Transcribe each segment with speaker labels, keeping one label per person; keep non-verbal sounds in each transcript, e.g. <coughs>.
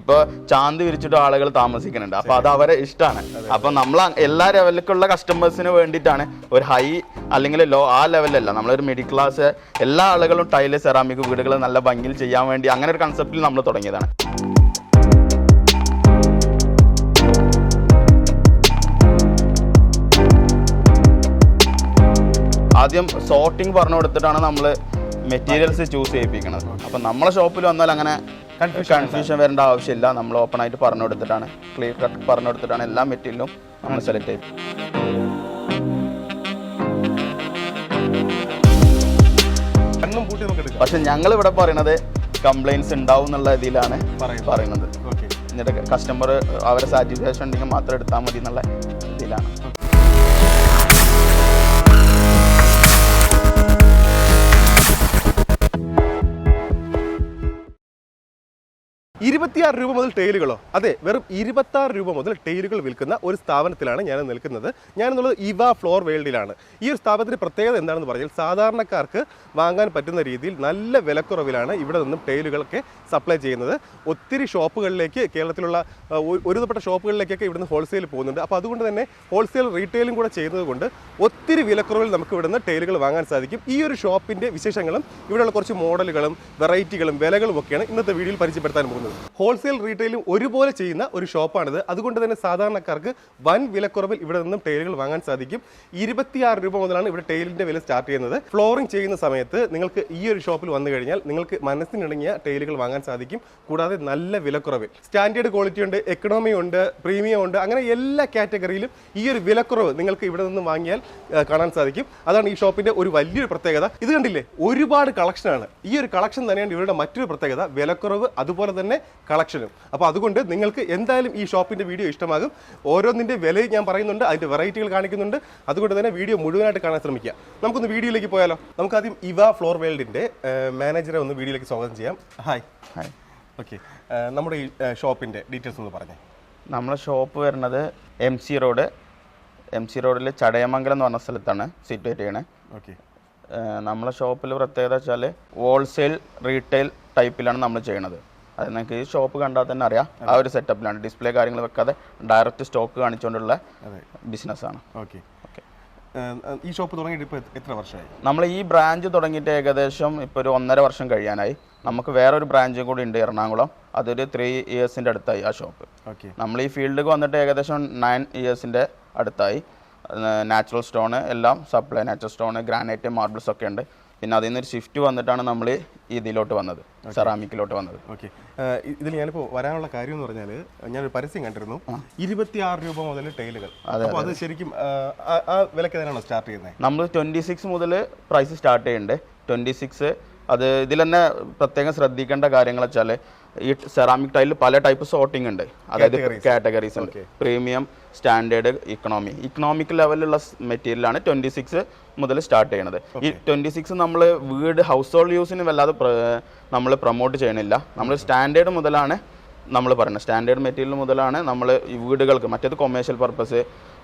Speaker 1: ഇപ്പൊ ചാന്ത് വിരിച്ചിട്ട് ആളുകൾ താമസിക്കുന്നുണ്ട്. അപ്പൊ അത് അവരെ ഇഷ്ടമാണ് അപ്പൊ നമ്മൾ എല്ലാ ലെവലിലേക്കുള്ള കസ്റ്റമേഴ്സിന് വേണ്ടിയിട്ടാണ് ഒരു ഹൈ അല്ലെങ്കിൽ ലോ ആ ലെവലല്ല നമ്മളൊരു മിഡിൽ ക്ലാസ് എല്ലാ ആളുകളും ടൈൽ സെറാമിക് വീടുകൾ നല്ല ഭംഗിയിൽ ചെയ്യാൻ വേണ്ടി അങ്ങനെ ഒരു കൺസെപ്റ്റിൽ നമ്മൾ തുടങ്ങിയതാണ്. ആദ്യം സോർട്ടിങ് പറഞ്ഞു കൊടുത്തിട്ടാണ് നമ്മൾ മെറ്റീരിയൽസ് ചൂസ് ചെയ്യിപ്പിക്കുന്നത് അപ്പം നമ്മളെ ഷോപ്പിൽ വന്നാൽ അങ്ങനെ കൺഫ്യൂഷൻ വരേണ്ട ആവശ്യമില്ല. നമ്മൾ ഓപ്പൺ ആയിട്ട് പറഞ്ഞു കൊടുത്തിട്ടാണ് ക്ലിയർ കട്ട് പറഞ്ഞു കൊടുത്തിട്ടാണ് എല്ലാ മെറ്റീരിയലും നമ്മൾ സെലക്ട്
Speaker 2: നമുക്ക്
Speaker 1: പക്ഷെ ഞങ്ങൾ ഇവിടെ പറയണത് കംപ്ലൈൻസ് ഉണ്ടാവും എന്നുള്ള ഇതിലാണ്
Speaker 2: പറയുന്നത്.
Speaker 1: എന്നിട്ട് കസ്റ്റമർ അവരെ സാറ്റിസ്ഫാക്ഷൻ ഉണ്ടെങ്കിൽ മാത്രം എടുത്താൽ മതി എന്നുള്ള ഇതിലാണ്
Speaker 2: ഇരുപത്തിയാറ് രൂപ മുതൽ ടൈലുകളോ? അതെ വെറും ഇരുപത്താറ് രൂപ മുതൽ ടൈലുകൾ വിൽക്കുന്ന ഒരു സ്ഥാപനത്തിലാണ് ഞാൻ നിൽക്കുന്നത്. ഞാനെന്നുള്ളത് ഇവ ഫ്ലോർ വേൾഡിലാണ്. ഈ ഒരു സ്ഥാപനത്തിന്റെ പ്രത്യേകത എന്താണെന്ന് പറഞ്ഞാൽ സാധാരണക്കാർക്ക് വാങ്ങാൻ പറ്റുന്ന രീതിയിൽ നല്ല വിലക്കുറവിലാണ് ഇവിടെ നിന്നും ടൈലുകളൊക്കെ സപ്ലൈ ചെയ്യുന്നത്. ഒത്തിരി ഷോപ്പുകളിലേക്ക് കേരളത്തിലുള്ള ഒരുതപ്പെട്ട ഷോപ്പുകളിലേക്കൊക്കെ ഇവിടുന്ന് ഹോൾസെയിൽ പോകുന്നുണ്ട്. അപ്പോൾ അതുകൊണ്ട് തന്നെ ഹോൾസെയിൽ റീറ്റെയിലും കൂടെ ചെയ്യുന്നത് കൊണ്ട് ഒത്തിരി വിലക്കുറവിൽ നമുക്ക് ഇവിടുന്ന് ടൈലുകൾ വാങ്ങാൻ സാധിക്കും. ഈ ഒരു ഷോപ്പിന്റെ വിശേഷങ്ങളും ഇവിടെയുള്ള കുറച്ച് മോഡലുകളും വെറൈറ്റികളും വിലകളും ഒക്കെയാണ് ഇന്നത്തെ വീഡിയോയിൽ പരിചയപ്പെടുത്താൻ പോകുന്നത്. ഹോൾസെയിൽ റീറ്റെയിലും ഒരുപോലെ ചെയ്യുന്ന ഒരു ഷോപ്പാണിത്. അതുകൊണ്ട് തന്നെ സാധാരണക്കാർക്ക് വൻ വിലക്കുറവിൽ ഇവിടെ നിന്നും ടൈലുകൾ വാങ്ങാൻ സാധിക്കും. ഇരുപത്തിയാറ് രൂപ മുതലാണ് ഇവിടെ ടൈലിന്റെ വില സ്റ്റാർട്ട് ചെയ്യുന്നത്. ഫ്ലോറിംഗ് ചെയ്യുന്ന സമയത്ത് നിങ്ങൾക്ക് ഈ ഒരു ഷോപ്പിൽ വന്നു കഴിഞ്ഞാൽ നിങ്ങൾക്ക് മനസ്സിനിണങ്ങിയ ടൈലുകൾ വാങ്ങാൻ സാധിക്കും. കൂടാതെ നല്ല വിലക്കുറവിൽ. സ്റ്റാൻഡേർഡ് ക്വാളിറ്റി ഉണ്ട് എക്കണോമി ഉണ്ട് പ്രീമിയം ഉണ്ട് അങ്ങനെ എല്ലാ കാറ്റഗറിയിലും ഈ ഒരു വിലക്കുറവ് നിങ്ങൾക്ക് ഇവിടെ നിന്ന് വാങ്ങിയാൽ കാണാൻ സാധിക്കും. അതാണ് ഈ ഷോപ്പിന്റെ ഒരു വലിയൊരു പ്രത്യേകത. ഇത് കണ്ടില്ലേ? ഒരുപാട് കളക്ഷനാണ്. ഈ ഒരു കളക്ഷൻ തന്നെയാണ് ഇവരുടെ മറ്റൊരു പ്രത്യേകത. വിലക്കുറവ് അതുപോലെ തന്നെ കളക്ഷനും. അപ്പോൾ അതുകൊണ്ട് നിങ്ങൾക്ക് എന്തായാലും ഈ ഷോപ്പിന്റെ വീഡിയോ ഇഷ്ടമാകും. ഓരോന്നിന്റെ വിലയും ഞാൻ പറയുന്നുണ്ട് അതിന്റെ വെറൈറ്റികൾ കാണിക്കുന്നുണ്ട്. അതുകൊണ്ട് തന്നെ വീഡിയോ മുഴുവനായിട്ട് കാണാൻ ശ്രമിക്കുക. നമുക്കൊന്ന് വീഡിയോയിലേക്ക് പോയാലോ? നമുക്കാദ്യം ഇവ ഫ്ലോർ വേൾഡിന്റെ മാനേജറെ ഒന്ന് വീഡിയോയിലേക്ക് സ്വാഗതം ചെയ്യാം. ഹായ്.
Speaker 1: ഹായ്.
Speaker 2: ഓക്കെ. നമ്മുടെ ഈ ഷോപ്പിന്റെ ഡീറ്റെയിൽസ് ഒന്ന് പറഞ്ഞേ.
Speaker 1: നമ്മളെ ഷോപ്പ് വരുന്നത് M C road. M C റോഡിൽ ചടയമംഗലം എന്ന് പറഞ്ഞ സ്ഥലത്താണ് സിറ്റുവേറ്റ് ചെയ്യണേ.
Speaker 2: ഓക്കെ.
Speaker 1: നമ്മളെ ഷോപ്പിൽ പ്രത്യേകത വെച്ചാൽ ഹോൾസെയിൽ റീറ്റെയിൽ ടൈപ്പിലാണ് നമ്മൾ ചെയ്യണത്. അത് നിങ്ങൾക്ക് ഈ ഷോപ്പ് കണ്ടാൽ തന്നെ അറിയാം. ആ ഒരു സെറ്റപ്പിലാണ് ഡിസ്പ്ലേ കാര്യങ്ങൾ വെക്കാതെ ഡയറക്റ്റ് സ്റ്റോക്ക് കാണിച്ചുകൊണ്ടുള്ള ബിസിനസ്സാണ്
Speaker 2: ഓക്കെ ഈ ഷോപ്പ് തുടങ്ങിയിട്ട് ഇപ്പോൾ എത്ര വർഷമായി?
Speaker 1: നമ്മൾ ഈ ബ്രാഞ്ച് തുടങ്ങിയിട്ട് ഏകദേശം ഇപ്പോൾ ഒരു ഒന്നര വർഷം കഴിയാനായി. നമുക്ക് വേറൊരു ബ്രാഞ്ചും കൂടി ഉണ്ട് എറണാകുളം. അതൊരു ത്രീ ഇയേഴ്സിന്റെ അടുത്തായി ആ ഷോപ്പ്
Speaker 2: ഓക്കെ
Speaker 1: നമ്മൾ ഈ ഫീൽഡിൽ വന്നിട്ട് ഏകദേശം നയൻ ഇയേഴ്സിന്റെ അടുത്തായി. നാച്ചുറൽ സ്റ്റോണ് എല്ലാം supply natural stone granite marbles ഒക്കെ ഉണ്ട്. പിന്നെ അതിൽ നിന്നൊരു ഷിഫ്റ്റ് വന്നിട്ടാണ് നമ്മൾ ഇതിലോട്ട് വന്നത് സെറാമിക്കിലോട്ട് വന്നത്.
Speaker 2: ഓക്കെ ഇതിൽ ഞാനിപ്പോൾ വരാനുള്ള കാര്യം എന്ന് പറഞ്ഞാൽ ഞാനൊരു പരസ്യം കണ്ടിരുന്നു. ഇരുപത്തിയാറ് രൂപ മുതൽ ടൈലുകൾ. അപ്പോൾ അത് ശരിക്കും ആ, വിലക്ക് തന്നെയാണോ സ്റ്റാർട്ട് ചെയ്യുന്നത്
Speaker 1: നമ്മൾ ട്വന്റി സിക്സ് മുതൽ പ്രൈസ് സ്റ്റാർട്ട് ചെയ്യുന്നുണ്ട്. ട്വന്റി സിക്സ് അത് ഇതിൽ തന്നെ പ്രത്യേകം ശ്രദ്ധിക്കേണ്ട കാര്യങ്ങൾ വെച്ചാൽ ഈ സെറാമിക് ടൈലിൽ പല ടൈപ്പ് സോർട്ടിംഗ് ഉണ്ട്. അതായത് കാറ്റഗറീസ് ഉണ്ട്. പ്രീമിയം സ്റ്റാൻഡേർഡ് ഇക്കണോമി ഇക്കണോമിക് ലെവലിലുള്ള മെറ്റീരിയലാണ് ട്വന്റി സിക്സ് മുതൽ സ്റ്റാർട്ട് ചെയ്യണത്. ഈ ട്വന്റി സിക്സ് നമ്മൾ വീട് ഹൗസ് ഹോൾഡ് യൂസിന് വല്ലാതെ നമ്മൾ പ്രൊമോട്ട് ചെയ്യണില്ല. നമ്മൾ സ്റ്റാൻഡേർഡ് മുതലാണ് നമ്മൾ പറയുന്നത് സ്റ്റാൻഡേർഡ് മെറ്റീരിയൽ മുതലാണ് നമ്മൾ ഈ വീടുകൾക്ക് മറ്റേത് കൊമേഴ്ഷ്യൽ പർപ്പസ്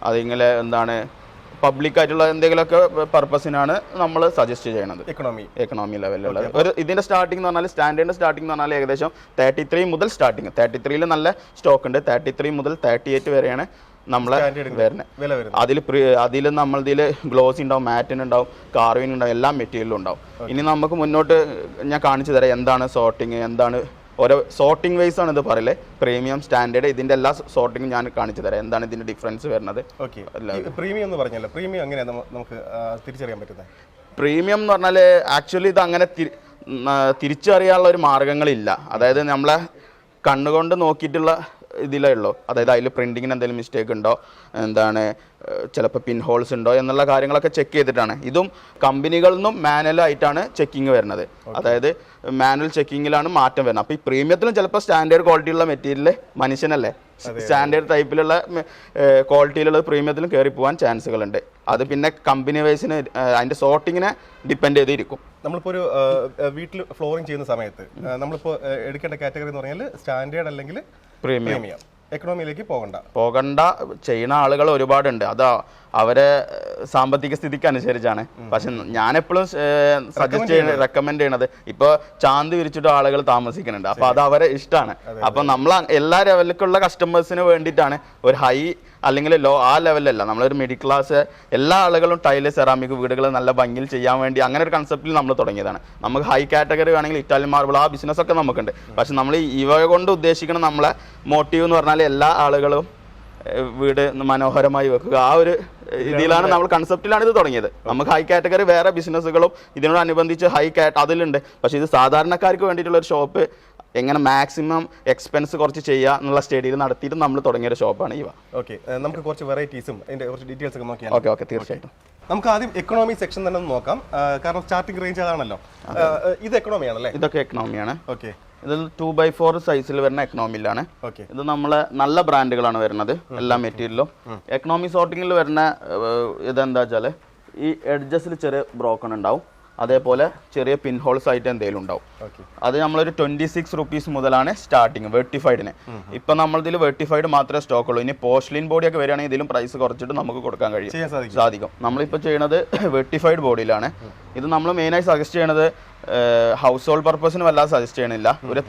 Speaker 1: അതിങ്ങനെ എന്താണ് പബ്ലിക് ആയിട്ടുള്ള എന്തെങ്കിലുമൊക്കെ പർപ്പസിനാണ് നമ്മൾ സജസ്റ്റ് ചെയ്യണത്.
Speaker 2: എക്കണോമി
Speaker 1: എക്കണോമി ലെവലിലുള്ള ഒരു ഇതിന്റെ സ്റ്റാർട്ടിംഗ് എന്ന് പറഞ്ഞാൽ സ്റ്റാൻഡേർഡ് സ്റ്റാർട്ടിംഗ് എന്ന് പറഞ്ഞാൽ ഏകദേശം തേർട്ടി ത്രീ മുതൽ സ്റ്റാർട്ടിംഗ് തേർട്ടി ത്രീയിൽ നല്ല സ്റ്റോക്ക് ഉണ്ട്. തേർട്ടി ത്രീ മുതൽ തേർട്ടി എയ്റ്റ് വരെയാണ് നമ്മളെ വരുന്നത്. അതിൽ അതിൽ നമ്മളതിൽ ഗ്ലോസ് ഉണ്ടാവും മാറ്റിൻ ഉണ്ടാവും കാർവിൻ ഉണ്ടാവും എല്ലാ മെറ്റീരിയലും ഉണ്ടാവും. ഇനി നമുക്ക് മുന്നോട്ട് ഞാൻ കാണിച്ചു തരാം. എന്താണ് സോർട്ടിങ് എന്താണ് ഓരോ സോർട്ടിംഗ് വൈസ് ആണ് ഇത് പറയലേ. പ്രീമിയം സ്റ്റാൻഡേർഡ് ഇതിന്റെ എല്ലാ സോർട്ടിംഗ് ഞാൻ കാണിച്ചു തരാം. എന്താണ് ഇതിന്റെ ഡിഫറൻസ് വരുന്നത്?
Speaker 2: പ്രീമിയം എന്ന് പറഞ്ഞല്ലോ. പ്രീമിയം എങ്ങനെയാണ് നമുക്ക് തിരിച്ചറിയാൻ പറ്റുന്നത്?
Speaker 1: പ്രീമിയം എന്ന് പറഞ്ഞാൽ ആക്ച്വലി ഇത് അങ്ങനെ തിരിച്ചറിയാനുള്ള ഒരു മാർഗങ്ങളില്ല. അതായത് നമ്മളെ കണ്ണുകൊണ്ട് നോക്കിയിട്ടുള്ള ഇതിലേ ഉള്ളൂ അതായത് അതിൽ പ്രിന്റിങ്ങിന് എന്തെങ്കിലും മിസ്റ്റേക്ക് ഉണ്ടോ? എന്താണ് ചിലപ്പോൾ പിൻ ഹോൾസ് ഉണ്ടോ എന്നുള്ള കാര്യങ്ങളൊക്കെ ചെക്ക് ചെയ്തിട്ടാണ്. ഇതും കമ്പനികളിൽ നിന്നും മാനുവലായിട്ടാണ് ചെക്കിങ് വരുന്നത്. അതായത് മാനുവൽ ചെക്കിങ്ങിലാണ് മാറ്റം വരുന്നത്. അപ്പോൾ ഈ പ്രീമിയത്തിലും ചിലപ്പോൾ സ്റ്റാൻഡേർഡ് ക്വാളിറ്റിയുള്ള മെറ്റീരിയൽ മനുഷ്യനല്ലേ? സ്റ്റാൻഡേർഡ് ടൈപ്പിലുള്ള ക്വാളിറ്റിയിലുള്ള പ്രീമിയത്തിലും കയറി പോകാൻ ചാൻസുകളുണ്ട്. അത് പിന്നെ കമ്പനി വൈസിന് അതിന്റെ സോർട്ടിങ്ങിനെ ഡിപ്പെൻഡ് ചെയ്തിരിക്കും.
Speaker 2: നമ്മളിപ്പോൾ ഒരു വീട്ടിൽ ഫ്ലോറിങ് ചെയ്യുന്ന സമയത്ത് നമ്മളിപ്പോൾ എടുക്കേണ്ട കാറ്റഗറി എന്ന് പറഞ്ഞാൽ സ്റ്റാൻഡേർഡ് അല്ലെങ്കിൽ
Speaker 1: പ്രീമിയം.
Speaker 2: എക്കണോമിയിലേക്ക് പോകണ്ട.
Speaker 1: പോകണ്ട. ചെയ്യുന്ന ആളുകൾ ഒരുപാടുണ്ട്. അത് അവരെ സാമ്പത്തിക സ്ഥിതിക്ക് അനുസരിച്ചാണ്. പക്ഷെ ഞാൻ എപ്പോഴും സജസ്റ്റ് ചെയ്യുന്നത്. റെക്കമെൻഡ് ചെയ്യണത് ഇപ്പൊ ചാന്ത് വിരിച്ചിട്ട് ആളുകൾ താമസിക്കുന്നുണ്ട്. അപ്പൊ അത് അവരെ ഇഷ്ടമാണ് അപ്പൊ നമ്മൾ എല്ലാ ലെവലിലേക്കുള്ള കസ്റ്റമേഴ്സിന് വേണ്ടിയിട്ടാണ് ഒരു ഹൈ അല്ലെങ്കിൽ ലോ ആ ലെവലല്ല നമ്മളൊരു മിഡിൽ ക്ലാസ് എല്ലാ ആളുകളും ടൈൽ സെറാമിക് വീടുകൾ നല്ല ഭംഗിയിൽ ചെയ്യാൻ വേണ്ടി അങ്ങനെ ഒരു കൺസെപ്റ്റിൽ നമ്മൾ തുടങ്ങിയതാണ്. നമുക്ക് ഹൈ കാറ്റഗറി വേണമെങ്കിൽ ഇറ്റാലിയൻ മാർബിൾ ആ ബിസിനസ് ഒക്കെ നമുക്കുണ്ട്. പക്ഷെ നമ്മൾ ഇവ കൊണ്ട് ഉദ്ദേശിക്കുന്ന നമ്മളെ മോട്ടീവ് എന്ന് പറഞ്ഞാൽ എല്ലാ ആളുകളും വീട് മനോഹരമായി വെക്കുക. ആ ഒരു ഇതിലാണ് നമ്മൾ കൺസെപ്റ്റിലാണ് ഇത് തുടങ്ങിയത്. നമുക്ക് ഹൈ കാറ്റഗറി വേറെ ബിസിനസ്സുകളും ഇതിനോടനുബന്ധിച്ച് ഹൈ കാറ്റ് അതിലുണ്ട്. പക്ഷേ ഇത് സാധാരണക്കാർക്ക് വേണ്ടിയിട്ടുള്ള ഒരു ഷോപ്പ് എങ്ങനെ മാക്സിമം എക്സ്പെൻസ് കുറച്ച് ചെയ്യുക എന്നുള്ള സ്റ്റേഡിയിൽ നടത്തിയിട്ട് നമ്മൾ തുടങ്ങിയ ഒരു ഷോപ്പാണ് ഇവ
Speaker 2: ഓക്കെ നമുക്ക് കുറച്ച് വെറൈറ്റീസും അതിന്റെ കുറച്ച് ഡീറ്റെയിൽസ് ഒക്കെ നോക്കിയാൽ
Speaker 1: ഓക്കെ ഓക്കെ തീർച്ചയായിട്ടും.
Speaker 2: നമുക്ക് ആദ്യം എക്കണോമി സെക്ഷൻ തന്നെ നോക്കാം. കാരണം സ്റ്റാർട്ടിംഗ് റേഞ്ച് അതാണല്ലോ. ഇത് എക്കണോമി ആണല്ലേ?
Speaker 1: ഇതൊക്കെ എക്കണോമിയാണ്
Speaker 2: ഓക്കെ
Speaker 1: ഇത് ടു ബൈ ഫോർ സൈസിൽ വരുന്ന എക്കണോമിയിലാണ് ഇത് നമ്മളെ നല്ല ബ്രാൻഡുകളാണ് വരുന്നത് എല്ലാ മെറ്റീരിയലും എക്കണോമി സോർട്ടിങ്ങിൽ വരുന്ന ഇതെന്താ വെച്ചാൽ ഈ എഡ്ജസിൽ ചെറിയ ബ്രോക്കൺ ഉണ്ടാവും. അതേപോലെ ചെറിയ പിൻ ഹോൾസ് ആയിട്ട് എന്തെങ്കിലും ഉണ്ടാവും. അത് നമ്മളൊരു ട്വന്റി സിക്സ് റുപ്പീസ് മുതലാണ് സ്റ്റാർട്ടിങ് വെർട്ടിഫൈഡിന് ഇപ്പൊ നമ്മളിതിൽ വെർട്ടിഫൈഡ് മാത്രമേ സ്റ്റോക്ക് ഉള്ളൂ. ഇനി പോസ്റ്റ്ലിൻ ബോഡി ഒക്കെ വരികയാണെങ്കിൽ ഇതിലും പ്രൈസ് കുറച്ചിട്ട് നമുക്ക് കൊടുക്കാൻ കഴിയും.
Speaker 2: സാധിക്കും.
Speaker 1: നമ്മളിപ്പോ നമ്മളിപ്പോൾ ചെയ്യുന്നത് വെർട്ടിഫൈഡ് ബോഡിയിലാണ് ഇത് നമ്മൾ മെയിനായി സജസ്റ്റ് ചെയ്യണത് ഹൗസ് ഹോൾഡ് പർപ്പസിന് വല്ലാതെ സജസ്റ്റ് ചെയ്യണില്ല. ഒരു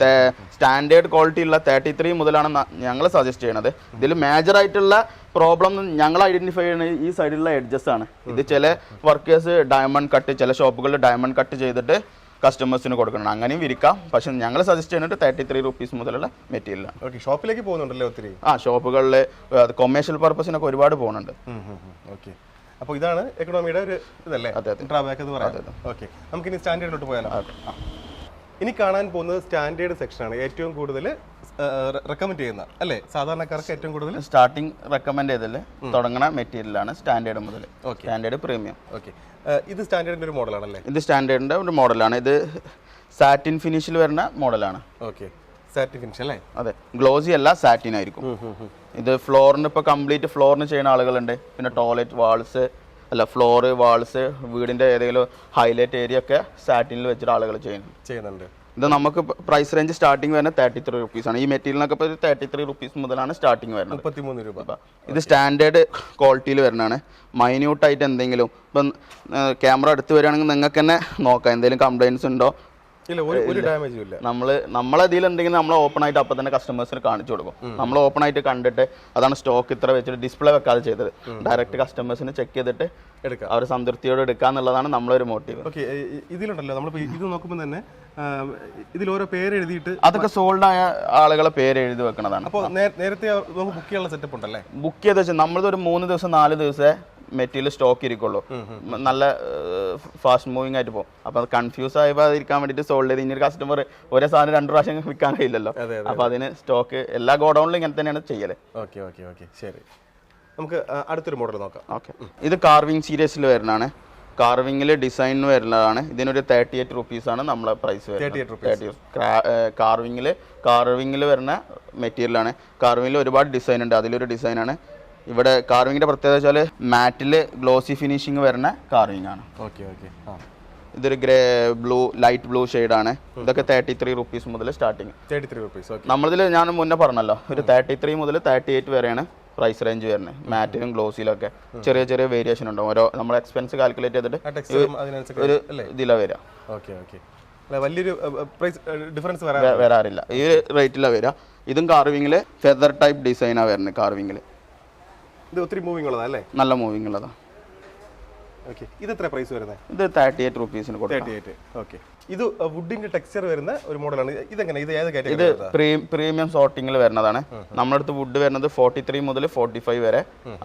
Speaker 1: സ്റ്റാൻഡേർഡ് ക്വാളിറ്റി ഉള്ള തേർട്ടി ത്രീ മുതലാണ് ഞങ്ങൾ സജസ്റ്റ് ചെയ്യണത്. ഇതിൽ മേജർ ആയിട്ടുള്ള പ്രോബ്ലം ഞങ്ങൾ ഐഡന്റിഫൈ ചെയ്യുന്നത് ഈ സൈഡിലുള്ള എഡ്ജസ് ആണ്. ഇത് ചില വർക്കേഴ്സ് ഡയമണ്ട് കട്ട് ചില ഷോപ്പുകളിൽ ഡയമണ്ട് കട്ട് ചെയ്തിട്ട് കസ്റ്റമേഴ്സിന് കൊടുക്കണം. അങ്ങനെയും വിരിക്കാം. പക്ഷെ ഞങ്ങൾ സജസ്റ്റ് ചെയ്യുന്നത് തേർട്ടി ത്രീ റുപ്പീസ് മുതലുള്ള മെറ്റീരിയലാണ്
Speaker 2: ഓക്കെ ഷോപ്പിലേക്ക് പോകുന്നുണ്ടല്ലേ ഒത്തിരി?
Speaker 1: ആ ഷോപ്പുകളിൽ കൊമേഴ്ഷ്യൽ പർപ്പസിനൊക്കെ ഒരുപാട് പോകുന്നുണ്ട്.
Speaker 2: ഓക്കെ അപ്പോൾ ഇതാണ് എക്കണോമിയുടെ ഒരു ഇതല്ലേ. ഡ്രാബാക്ക് എന്ന് പറയാം. ഓക്കെ നമുക്കിനി സ്റ്റാൻഡേർഡിലോട്ട് പോയാലോ? ഇനി കാണാൻ പോകുന്നത് സ്റ്റാൻഡേർഡ് സെക്ഷനാണ് ഏറ്റവും കൂടുതൽ റെക്കമെൻഡ് ചെയ്യുന്ന അല്ലേ? സാധാരണക്കാർക്ക് ഏറ്റവും കൂടുതൽ
Speaker 1: സ്റ്റാർട്ടിംഗ് റെക്കമെൻഡ് ചെയ്തല്ലേ തുടങ്ങണ മെറ്റീരിയലാണ് സ്റ്റാൻഡേർഡ് മുതൽ
Speaker 2: ഓക്കെ
Speaker 1: സ്റ്റാൻഡേർഡ് പ്രീമിയം
Speaker 2: ഓക്കെ ഇത് സ്റ്റാൻഡേർഡിന്റെ ഒരു മോഡലാണല്ലേ
Speaker 1: ഇത് സ്റ്റാൻഡേർഡിന്റെ ഒരു മോഡലാണ് ഇത് സാറ്റിൻ ഫിനിഷിൽ വരുന്ന മോഡലാണ്
Speaker 2: ഓക്കെ സാറ്റിൻ ഫിനിഷ് അല്ലേ?
Speaker 1: അതെ. ഗ്ലോസി അല്ല സാറ്റിൻ ആയിരിക്കും. ഇത് ഫ്ലോറിന് ഇപ്പോൾ കംപ്ലീറ്റ് ഫ്ലോറിന് ചെയ്യുന്ന ആളുകളുണ്ട്. പിന്നെ ടോയ്ലറ്റ് വാൾസ് അല്ല ഫ്ലോറ് വാൾസ് വീടിന്റെ ഏതെങ്കിലും ഹൈലൈറ്റ് ഏരിയ ഒക്കെ സാറ്റിനിൽ വെച്ചിട്ട് ആളുകൾ ചെയ്യുന്നു
Speaker 2: ചെയ്യുന്നുണ്ട്.
Speaker 1: ഇത് നമുക്ക് പ്രൈസ് റേഞ്ച് സ്റ്റാർട്ടിങ് വരുന്നത് തേർട്ടി ത്രീ റുപ്പീസ് ആണ്. ഈ മെറ്റീരിയലിനൊക്കെ ഇപ്പോൾ തേർട്ടി ത്രീ റുപ്പീസ് മുതലാണ് സ്റ്റാർട്ടിങ് വരുന്നത്.
Speaker 2: മുപ്പത്തിമൂന്ന് രൂപ.
Speaker 1: ഇത് സ്റ്റാൻഡേർഡ് ക്വാളിറ്റിയിൽ വരുന്നതാണ്. മൈന്യൂട്ടായിട്ട് എന്തെങ്കിലും ഇപ്പം ക്യാമറ എടുത്ത് വരികയാണെങ്കിൽ നിങ്ങൾക്ക് തന്നെ നോക്കാം. എന്തെങ്കിലും കംപ്ലയിൻസ് ഉണ്ടോ? നമ്മളതിൽ നമ്മളെ ഇതിൽ എന്തെങ്കിലും നമ്മൾ ഓപ്പൺ ആയിട്ട് അപ്പൊ തന്നെ കസ്റ്റമേഴ്സിന് കാണിച്ചു കൊടുക്കും. നമ്മൾ ഓപ്പൺ ആയിട്ട് കണ്ടിട്ട് അതാണ് സ്റ്റോക്ക് ഇത്ര വെച്ചിട്ട് ഡിസ്പ്ലേ വെക്കാതെ ചെയ്തത്. ഡയറക്റ്റ് കസ്റ്റമേഴ്സിന് ചെക്ക് ചെയ്തിട്ട്
Speaker 2: എടുക്കാം.
Speaker 1: അവർ സംതൃപ്തിയോടെ എടുക്കുക എന്നുള്ളതാണ് നമ്മളൊരു മോട്ടീവ്
Speaker 2: ഓക്കെ ഇതിലുണ്ടല്ലോ നമ്മൾ ഇത് നോക്കുമ്പോൾ തന്നെ ഇതിൽ ഓരോ പേര് എഴുതിയിട്ട്
Speaker 1: അതൊക്കെ സോൾഡ് ആയ ആളുകളെ പേര് എഴുതി വെക്കുന്നതാണ്
Speaker 2: അപ്പോൾ നേരത്തെ നമുക്ക് ബുക്ക് ചെയ്യാനുള്ള സെറ്റപ്പ് ഉണ്ടല്ലേ?
Speaker 1: ബുക്ക് ചെയ്ത് വെച്ചാൽ നമ്മളതൊരു മൂന്ന് ദിവസം നാല് ദിവസമേ മെറ്റീരിയൽ സ്റ്റോക്ക് ഇരിക്കുള്ളൂ. നല്ല ഫാസ്റ്റ് മൂവിങ് ആയിട്ട് പോകും. അപ്പൊ കൺഫ്യൂസ് ആയിരിക്കാൻ വേണ്ടിട്ട് സോൾഡ് ചെയ്ത് ഇനി ഒരു കസ്റ്റമർ ഒരേ സാധനം രണ്ടു പ്രാവശ്യം വിൽക്കാൻ കഴിയില്ലല്ലോ. അപ്പൊ അതിന് സ്റ്റോക്ക് എല്ലാ ഗോഡൌണിലും ഇങ്ങനെ തന്നെയാണ് ചെയ്യൽ.
Speaker 2: Okay okay okay. ശരി. നമുക്ക് അടുത്തൊരു മോഡൽ നോക്കാം.
Speaker 1: ഓക്കെ. ഇത് കാർവിംഗ് സീരീസിൽ വരുന്നതാണ്. കാർവിംഗിൽ ഡിസൈൻ വരുന്നതാണ്. ഇതിനൊരു തേർട്ടി എയ്റ്റ് റുപ്പീസ് ആണ് നമ്മളെ പ്രൈസ്
Speaker 2: 38 കാർവിംഗിൽ
Speaker 1: കാർവിംഗിൽ കാർവിംഗിൽ വരുന്ന മെറ്റീരിയൽ ആണ്. കാർവിംഗിൽ ഒരുപാട് ഡിസൈൻ ഉണ്ട്. അതിലൊരു ഡിസൈൻ ആണ്. ഇവിടെ കാർവിങ്ങിന്റെ പ്രത്യേകത വെച്ചാൽ മാറ്റിൽ ഗ്ലോസി ഫിനിഷിംഗ് വരുന്ന കാർവിംഗ് ആണ്.
Speaker 2: ഓക്കെ ഓക്കെ
Speaker 1: ഇതൊരു ഗ്രേ ബ്ലൂ ലൈറ്റ് ബ്ലൂ ആണ്. ഇതൊക്കെ തേർട്ടി ത്രീ റുപ്പീസ് മുതൽ സ്റ്റാർട്ടിങ്
Speaker 2: തേർട്ടി ത്രീ റുപ്പീസ് നമ്മളിൽ
Speaker 1: നമ്മളിതിൽ ഞാൻ മുന്നേ പറഞ്ഞല്ലോ ഒരു തേർട്ടി ത്രീ മുതൽ തേർട്ടി എയ്റ്റ് വരെയാണ് പ്രൈസ് റേഞ്ച് വരുന്നത് മാറ്റിലും ഗ്ലോസിലും ഒക്കെ. ചെറിയ ചെറിയ വേരിയേഷൻ ഉണ്ടാവും. ഓരോ നമ്മൾ എക്സ്പെൻസ് കാൽക്കുലേറ്റ് ചെയ്തിട്ട് ഒരു ഇതിലാണ് വരിക.
Speaker 2: ഓക്കെ ഓക്കെ വലിയൊരു പ്രൈസ് ഡിഫറൻസ്
Speaker 1: വരാറില്ല. ഈ റേറ്റിലാണ് വരിക. ഇതും കാർവിങ്ങിൽ ഫെദർ ടൈപ്പ് ഡിസൈനാണ് വരുന്നത് കാർവിങ്ങിൽ
Speaker 2: ഇത് ഒത്തിരി മൂവിംഗ് ഉള്ളതാ അല്ലേ?
Speaker 1: നല്ല മൂവിംഗ് ഉള്ളതാ
Speaker 2: ഓക്കെ ഇത് എത്ര പ്രൈസ് വരുന്നത്
Speaker 1: ഇത് തേർട്ടി എയ്റ്റ് റുപ്പീസിന്
Speaker 2: തേർട്ടി എയ്റ്റ് ഓക്കെ ഇത് വുഡിന്റെ ടെക്സ്ചർ വരുന്ന ഒരു മോഡലാണ് ഇതെങ്ങനെ? ഇത് ഏത്
Speaker 1: ഇത് പ്രീമിയം സോർട്ടിങ്ങിൽ വരുന്നതാണ്. നമ്മുടെ അടുത്ത് വുഡ് വരുന്നത് ഫോർട്ടി ത്രീ മുതൽ ഫോർട്ടി ഫൈവ് വരെ